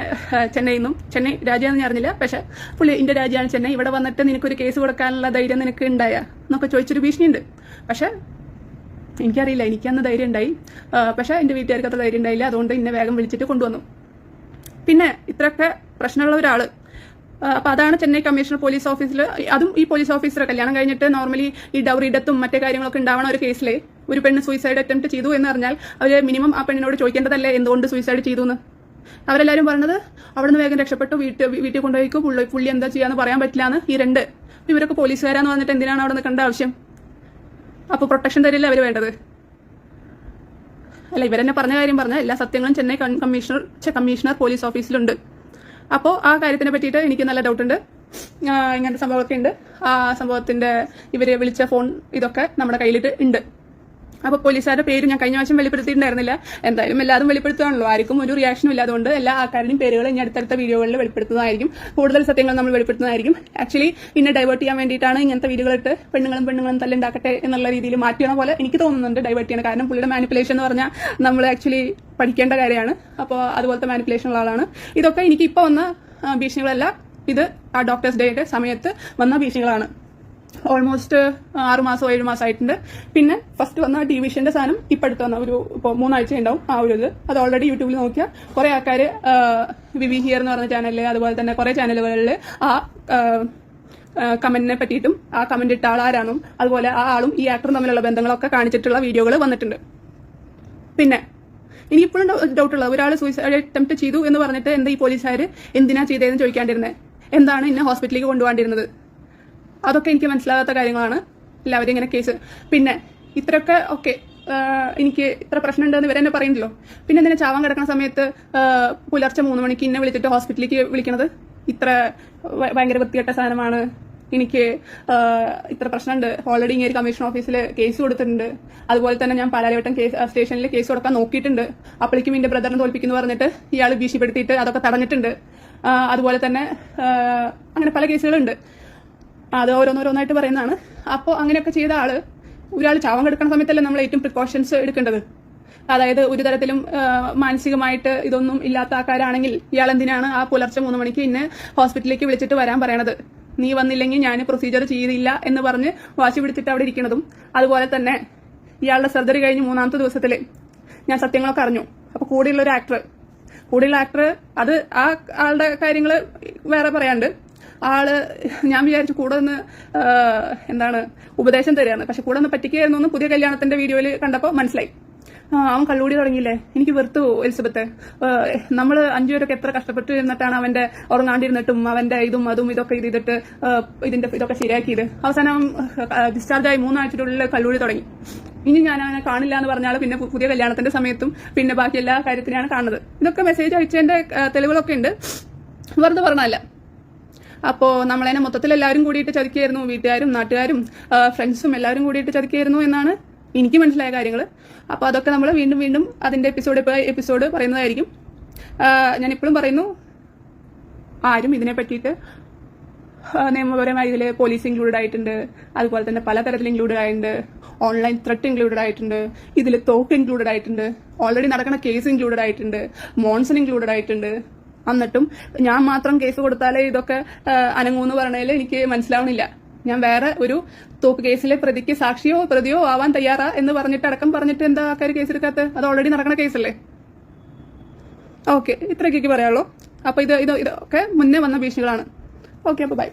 A: ചെന്നൈയിൽ നിന്നും ചെന്നൈ രാജ്യമാണെന്ന് അറിഞ്ഞില്ല. പക്ഷെ പുള്ളി ഇന്റെ രാജ്യമാണ് ചെന്നൈ. ഇവിടെ വന്നിട്ട് നിനക്കൊരു കേസ് കൊടുക്കാനുള്ള ധൈര്യം നിനക്ക് ഉണ്ടായ? എന്നൊക്കെ ചോദിച്ചൊരു ഭീഷണിയുണ്ട്. പക്ഷെ എനിക്കറിയില്ല. എനിക്കന്ന് ധൈര്യം ഉണ്ടായി. പക്ഷേ എന്റെ വീട്ടുകാർക്ക് അത്ര ധൈര്യം ഉണ്ടായില്ല. അതുകൊണ്ട് എന്നെ വേഗം വിളിച്ചിട്ട് കൊണ്ടുവന്നു. പിന്നെ ഇത്രയൊക്കെ പ്രശ്നമുള്ള ഒരാൾ. അപ്പോൾ അപ്പൊ അതാണ് ചെന്നൈ കമ്മീഷണർ പോലീസ് ഓഫീസിൽ അതും ഈ പോലീസ് ഓഫീസർ കല്യാണം കഴിഞ്ഞിട്ട് നോർമലി ഈ ഡൗറി ഡെത്തും മറ്റേ കാര്യങ്ങളൊക്കെ ഉണ്ടാവണ ഒരു കേസിലെ ഒരു പെണ്ണ് സൂയിസൈഡ് അറ്റംപ്റ്റ് ചെയ്തു എന്ന് പറഞ്ഞാൽ അവർ മിനിമം ആ പെണ്ണിനോട് ചോദിക്കേണ്ടതല്ലേ എന്തുകൊണ്ട് സൂയിസൈഡ് ചെയ്തു എന്ന് അവരെല്ലാവരും പറഞ്ഞത് അവിടെ നിന്ന് വേഗം രക്ഷപ്പെട്ടു വീട്ടിൽ വീട്ടിൽ കൊണ്ടുപോയിക്കും പുള്ളി പുള്ളി എന്താ ചെയ്യാന്ന് പറയാൻ പറ്റില്ല എന്ന് ഈ രണ്ട്. ഇവരൊക്കെ പോലീസുകാരാന്ന് പറഞ്ഞിട്ട് എന്തിനാണ് അവിടെ നിൽക്കേണ്ട ആവശ്യം? അപ്പോൾ പ്രൊട്ടക്ഷൻ തരില്ല അവർ വേണ്ടത്? അല്ല ഇവരെന്നെ പറഞ്ഞ കാര്യം പറഞ്ഞാൽ എല്ലാ സത്യങ്ങളും ചെന്നൈ കമ്മീഷണർ കമ്മീഷണർ പോലീസ് ഓഫീസിലുണ്ട് അപ്പോൾ ആ കാര്യത്തിനെ പറ്റിയിട്ട് എനിക്ക് നല്ല ഡൗട്ട് ഡൗട്ടുണ്ട് ഇങ്ങനത്തെ സംഭവമൊക്കെ ഉണ്ട്. ആ സംഭവത്തിന്റെ ഇവരെ വിളിച്ച ഫോൺ ഇതൊക്കെ നമ്മുടെ കയ്യിലിട്ട് ഉണ്ട്. അപ്പോൾ പോലീസുകാരുടെ പേര് ഞാൻ കഴിഞ്ഞ പ്രാവശ്യം വെളിപ്പെടുത്തിയിട്ടുണ്ടായിരുന്നില്ല. എന്തായാലും എല്ലാവരും വെളിപ്പെടുത്തുകയാണല്ലോ. ആർക്കും ഒരു റിയാക്ഷനും ഇല്ലാതുകൊണ്ട് എല്ലാ ആൾക്കാരുടെയും പേരുകൾ ഇനി അടുത്തടുത്ത വീഡിയോകളിൽ വെളിപ്പെടുത്തുന്നതായിരിക്കും. കൂടുതൽ സത്യങ്ങൾ നമ്മൾ വെളിപ്പെടുത്തുന്നതായിരിക്കും. ആക്ച്വലി പിന്നെ ഡൈവേർട്ട് ചെയ്യാൻ വേണ്ടിയിട്ടാണ് ഇങ്ങനത്തെ വീഡിയോകളിട്ട് പെണ്ണുങ്ങളും പെണ്ണുങ്ങളും തല്ലുണ്ടാക്കട്ടെ എന്നുള്ള രീതിയിൽ മാറ്റിയണ പോലെ എനിക്ക് തോന്നുന്നുണ്ട് ഡൈവേർട്ട് ചെയ്യണം. കാരണം പുള്ളിയുടെ മാനിപ്പുലേഷൻ എന്ന് പറഞ്ഞാൽ നമ്മൾ ആക്ച്വലി പഠിക്കേണ്ട കാര്യമാണ്. അപ്പോൾ അതുപോലത്തെ മാനിപ്പുലേഷൻ ഉള്ള ആളാണ്. ഇതൊക്കെ എനിക്ക് ഇപ്പോൾ വന്ന ഭീഷണികളല്ല. ഇത് ആ ഡോക്ടേഴ്സ് ഡേയുടെ സമയത്ത് വന്ന ഭീഷണികളാണ്. ഓൾമോസ്റ്റ് ആറ് മാസം ഏഴ് മാസം ആയിട്ടുണ്ട്. പിന്നെ ഫസ്റ്റ് വന്ന ടി വിഷന്റെ സാധനം ഇപ്പം അടുത്ത് വന്ന ഒരു ഇപ്പോൾ മൂന്നാഴ്ച ഉണ്ടാവും ആ ഒരു ഇത്. അത് ഓൾറെഡി യൂട്യൂബിൽ നോക്കിയാൽ കുറേ ആൾക്കാർ വിവി ഹിയർ എന്ന് പറഞ്ഞ ചാനലിൽ അതുപോലെ തന്നെ കുറേ ചാനലുകളിൽ ആ കമന്റിനെ പറ്റിയിട്ടും ആ കമന്റ് ഇട്ട ആൾ ആരാണോ അതുപോലെ ആ ആളും ഈ ആക്ടറും തമ്മിലുള്ള ബന്ധങ്ങളൊക്കെ കാണിച്ചിട്ടുള്ള വീഡിയോകൾ വന്നിട്ടുണ്ട്. പിന്നെ ഇനിയിപ്പോഴും ഉള്ളത് ഒരാൾ സൂയിസൈഡ് അറ്റംപ്റ്റ് ചെയ്തു എന്ന് പറഞ്ഞിട്ട് എന്താ ഈ പോലീസുകാർ എന്തിനാ ചെയ്തതെന്ന് ചോദിക്കാണ്ടിരുന്നത് എന്താണ് ഇന്നെ ഹോസ്പിറ്റലിലേക്ക് കൊണ്ടുപോകാണ്ടിരുന്നത്? അതൊക്കെ എനിക്ക് മനസ്സിലാകാത്ത കാര്യങ്ങളാണ്. എല്ലാവരും ഇങ്ങനെ കേസ് പിന്നെ ഇത്രയൊക്കെ ഓക്കെ എനിക്ക് ഇത്ര പ്രശ്നമുണ്ടെന്ന് ഇവരെന്നെ പറയുന്നല്ലോ പിന്നെ എന്തിനാ ചാവാൻ കിടക്കുന്ന സമയത്ത് പുലർച്ചെ മൂന്ന് മണിക്ക് ഇന്നെ വിളിച്ചിട്ട് ഹോസ്പിറ്റലിലേക്ക് വിളിക്കണത്? ഇത്ര ഭയങ്കര വൃത്തികെട്ട സാധനമാണ്. എനിക്ക് ഇത്ര പ്രശ്നമുണ്ട്. ഓൾറെഡി ഇങ്ങനെ കമ്മീഷൻ ഓഫീസിൽ കേസ് കൊടുത്തിട്ടുണ്ട്. അതുപോലെ തന്നെ ഞാൻ പാലാരിവട്ടം കേസ് സ്റ്റേഷനിൽ കേസ് കൊടുക്കാൻ നോക്കിയിട്ടുണ്ട്. അപ്പോഴേക്കും എന്റെ ബ്രദറിനെ തോൽപ്പിക്കുന്നു പറഞ്ഞിട്ട് ഇയാൾ ഭീഷണിപ്പെടുത്തിയിട്ട് അതൊക്കെ തടഞ്ഞിട്ടുണ്ട്. അതുപോലെ തന്നെ അങ്ങനെ പല കേസുകളുണ്ട് അത് ഓരോന്നോരോന്നായിട്ട് പറയുന്നതാണ്. അപ്പോൾ അങ്ങനെയൊക്കെ ചെയ്ത ആൾ ഒരാൾ ചാവം കിടക്കുന്ന സമയത്തല്ലേ നമ്മൾ ഏറ്റവും പ്രിക്കോഷൻസ് എടുക്കേണ്ടത്. അതായത് ഒരു തരത്തിലും മാനസികമായിട്ട് ഇതൊന്നും ഇല്ലാത്ത ആൾക്കാരാണെങ്കിൽ ഇയാൾ എന്തിനാണ് ആ പുലർച്ചെ മൂന്ന് മണിക്ക് ഇന്ന് ഹോസ്പിറ്റലിലേക്ക് വിളിച്ചിട്ട് വരാൻ പറയണത്? നീ വന്നില്ലെങ്കിൽ ഞാൻ പ്രൊസീജിയർ ചെയ്തില്ല എന്ന് പറഞ്ഞ് വാശി പിടിച്ചിട്ട് അവിടെ ഇരിക്കുന്നതും അതുപോലെ തന്നെ ഇയാളുടെ സർജറി കഴിഞ്ഞ് മൂന്നാമത്തെ ദിവസത്തിൽ ഞാൻ സത്യങ്ങളൊക്കെ അറിഞ്ഞു. അപ്പോൾ കൂടെയുള്ള ഒരു ആക്ടർ കൂടെയുള്ള ആക്ടർ അത് ആ ആളുടെ കാര്യങ്ങൾ വേറെ പറയാണ്ട്. ആൾ ഞാൻ വിചാരിച്ചു കൂടെ നിന്ന് എന്താണ് ഉപദേശം തരികയാണ് പക്ഷെ കൂടെ ഒന്ന് പറ്റിക്കുകയായിരുന്നു എന്ന് പുതിയ കല്യാണത്തിന്റെ വീഡിയോയിൽ കണ്ടപ്പോൾ മനസ്സിലായി. അവൻ കള്ളുകൂടി തുടങ്ങിയില്ലേ? എനിക്ക് വെറുത്തു എലിസബത്ത്. നമ്മൾ അഞ്ചുപേരൊക്കെ എത്ര കഷ്ടപ്പെട്ട് ഇരുന്നിട്ടാണ് അവന്റെ ഉറങ്ങാണ്ടിരുന്നിട്ടും അവന്റെ ഇതും അതും ഇതൊക്കെ ഇത് ചെയ്തിട്ട് ഇതിന്റെ ഇതൊക്കെ ശരിയാക്കിയത്. അവസാനം ഡിസ്ചാർജ് ആയി മൂന്നാഴ്ചയ്ക്കുള്ളിൽ കല്ലൂടി തുടങ്ങി. ഇനി ഞാൻ അവനെ കാണില്ല എന്ന് പറഞ്ഞാൽ പിന്നെ പുതിയ കല്യാണത്തിന്റെ സമയത്തും പിന്നെ ബാക്കി എല്ലാ കാര്യത്തിനാണ് കാണുന്നത്. ഇതൊക്കെ മെസ്സേജ് അയച്ചതിന്റെ തെളിവുകളൊക്കെ ഉണ്ട്. വെറുതെ പറഞ്ഞല്ല അപ്പോൾ നമ്മളതിനെ മൊത്തത്തിൽ എല്ലാവരും കൂടിയിട്ട് ചതിക്കുകയായിരുന്നു. വീട്ടുകാരും നാട്ടുകാരും ഫ്രണ്ട്സും എല്ലാവരും കൂടിയിട്ട് ചതിക്കുകയായിരുന്നു എന്നാണ് എനിക്ക് മനസ്സിലായ കാര്യങ്ങൾ അപ്പോൾ അതൊക്കെ നമ്മൾ വീണ്ടും വീണ്ടും അതിന്റെ എപ്പിസോഡ് എപ്പിസോഡ് പറയുന്നതായിരിക്കും. ഞാൻ ഇപ്പോഴും പറയുന്നു ആരും ഇതിനെ പറ്റിയിട്ട് നിയമപരമായ ഇതിൽ പോലീസ് ഇൻക്ലൂഡഡ് ആയിട്ടുണ്ട്. അതുപോലെ തന്നെ പലതരത്തിൽ ഇൻക്ലൂഡഡ് ആയിട്ടുണ്ട്. ഓൺലൈൻ ത്രെട്ട് ഇൻക്ലൂഡഡ് ആയിട്ടുണ്ട്. ഇതിൽ തോക്ക് ഇൻക്ലൂഡഡ് ആയിട്ടുണ്ട്. ഓൾറെഡി നടക്കുന്ന കേസ് ഇൻക്ലൂഡഡ് ആയിട്ടുണ്ട്. മോൺസൺ ഇൻക്ലൂഡഡ് ആയിട്ടുണ്ട്. എന്നിട്ടും ഞാൻ മാത്രം കേസ് കൊടുത്താലേ ഇതൊക്കെ അനങ്ങൂന്ന് പറഞ്ഞതിൽ എനിക്ക് മനസ്സിലാവണില്ല. ഞാൻ വേറെ ഒരു തോപ്പ് കേസിലെ പ്രതിക്ക് സാക്ഷിയോ പ്രതിയോ ആവാൻ തയ്യാറാ എന്ന് പറഞ്ഞിട്ട് അടക്കം പറഞ്ഞിട്ട് എന്താ ആൾക്കാർ കേസെടുക്കാത്ത? അത് ഓൾറെഡി നടക്കുന്ന കേസല്ലേ? ഓക്കെ ഇത്രയൊക്കെ പറയാനുള്ളൂ. അപ്പൊ ഇത് ഇത് ഇതൊക്കെ മുന്നേ വന്ന ഭീഷണികളാണ്. ഓക്കെ അപ്പൊ ബൈ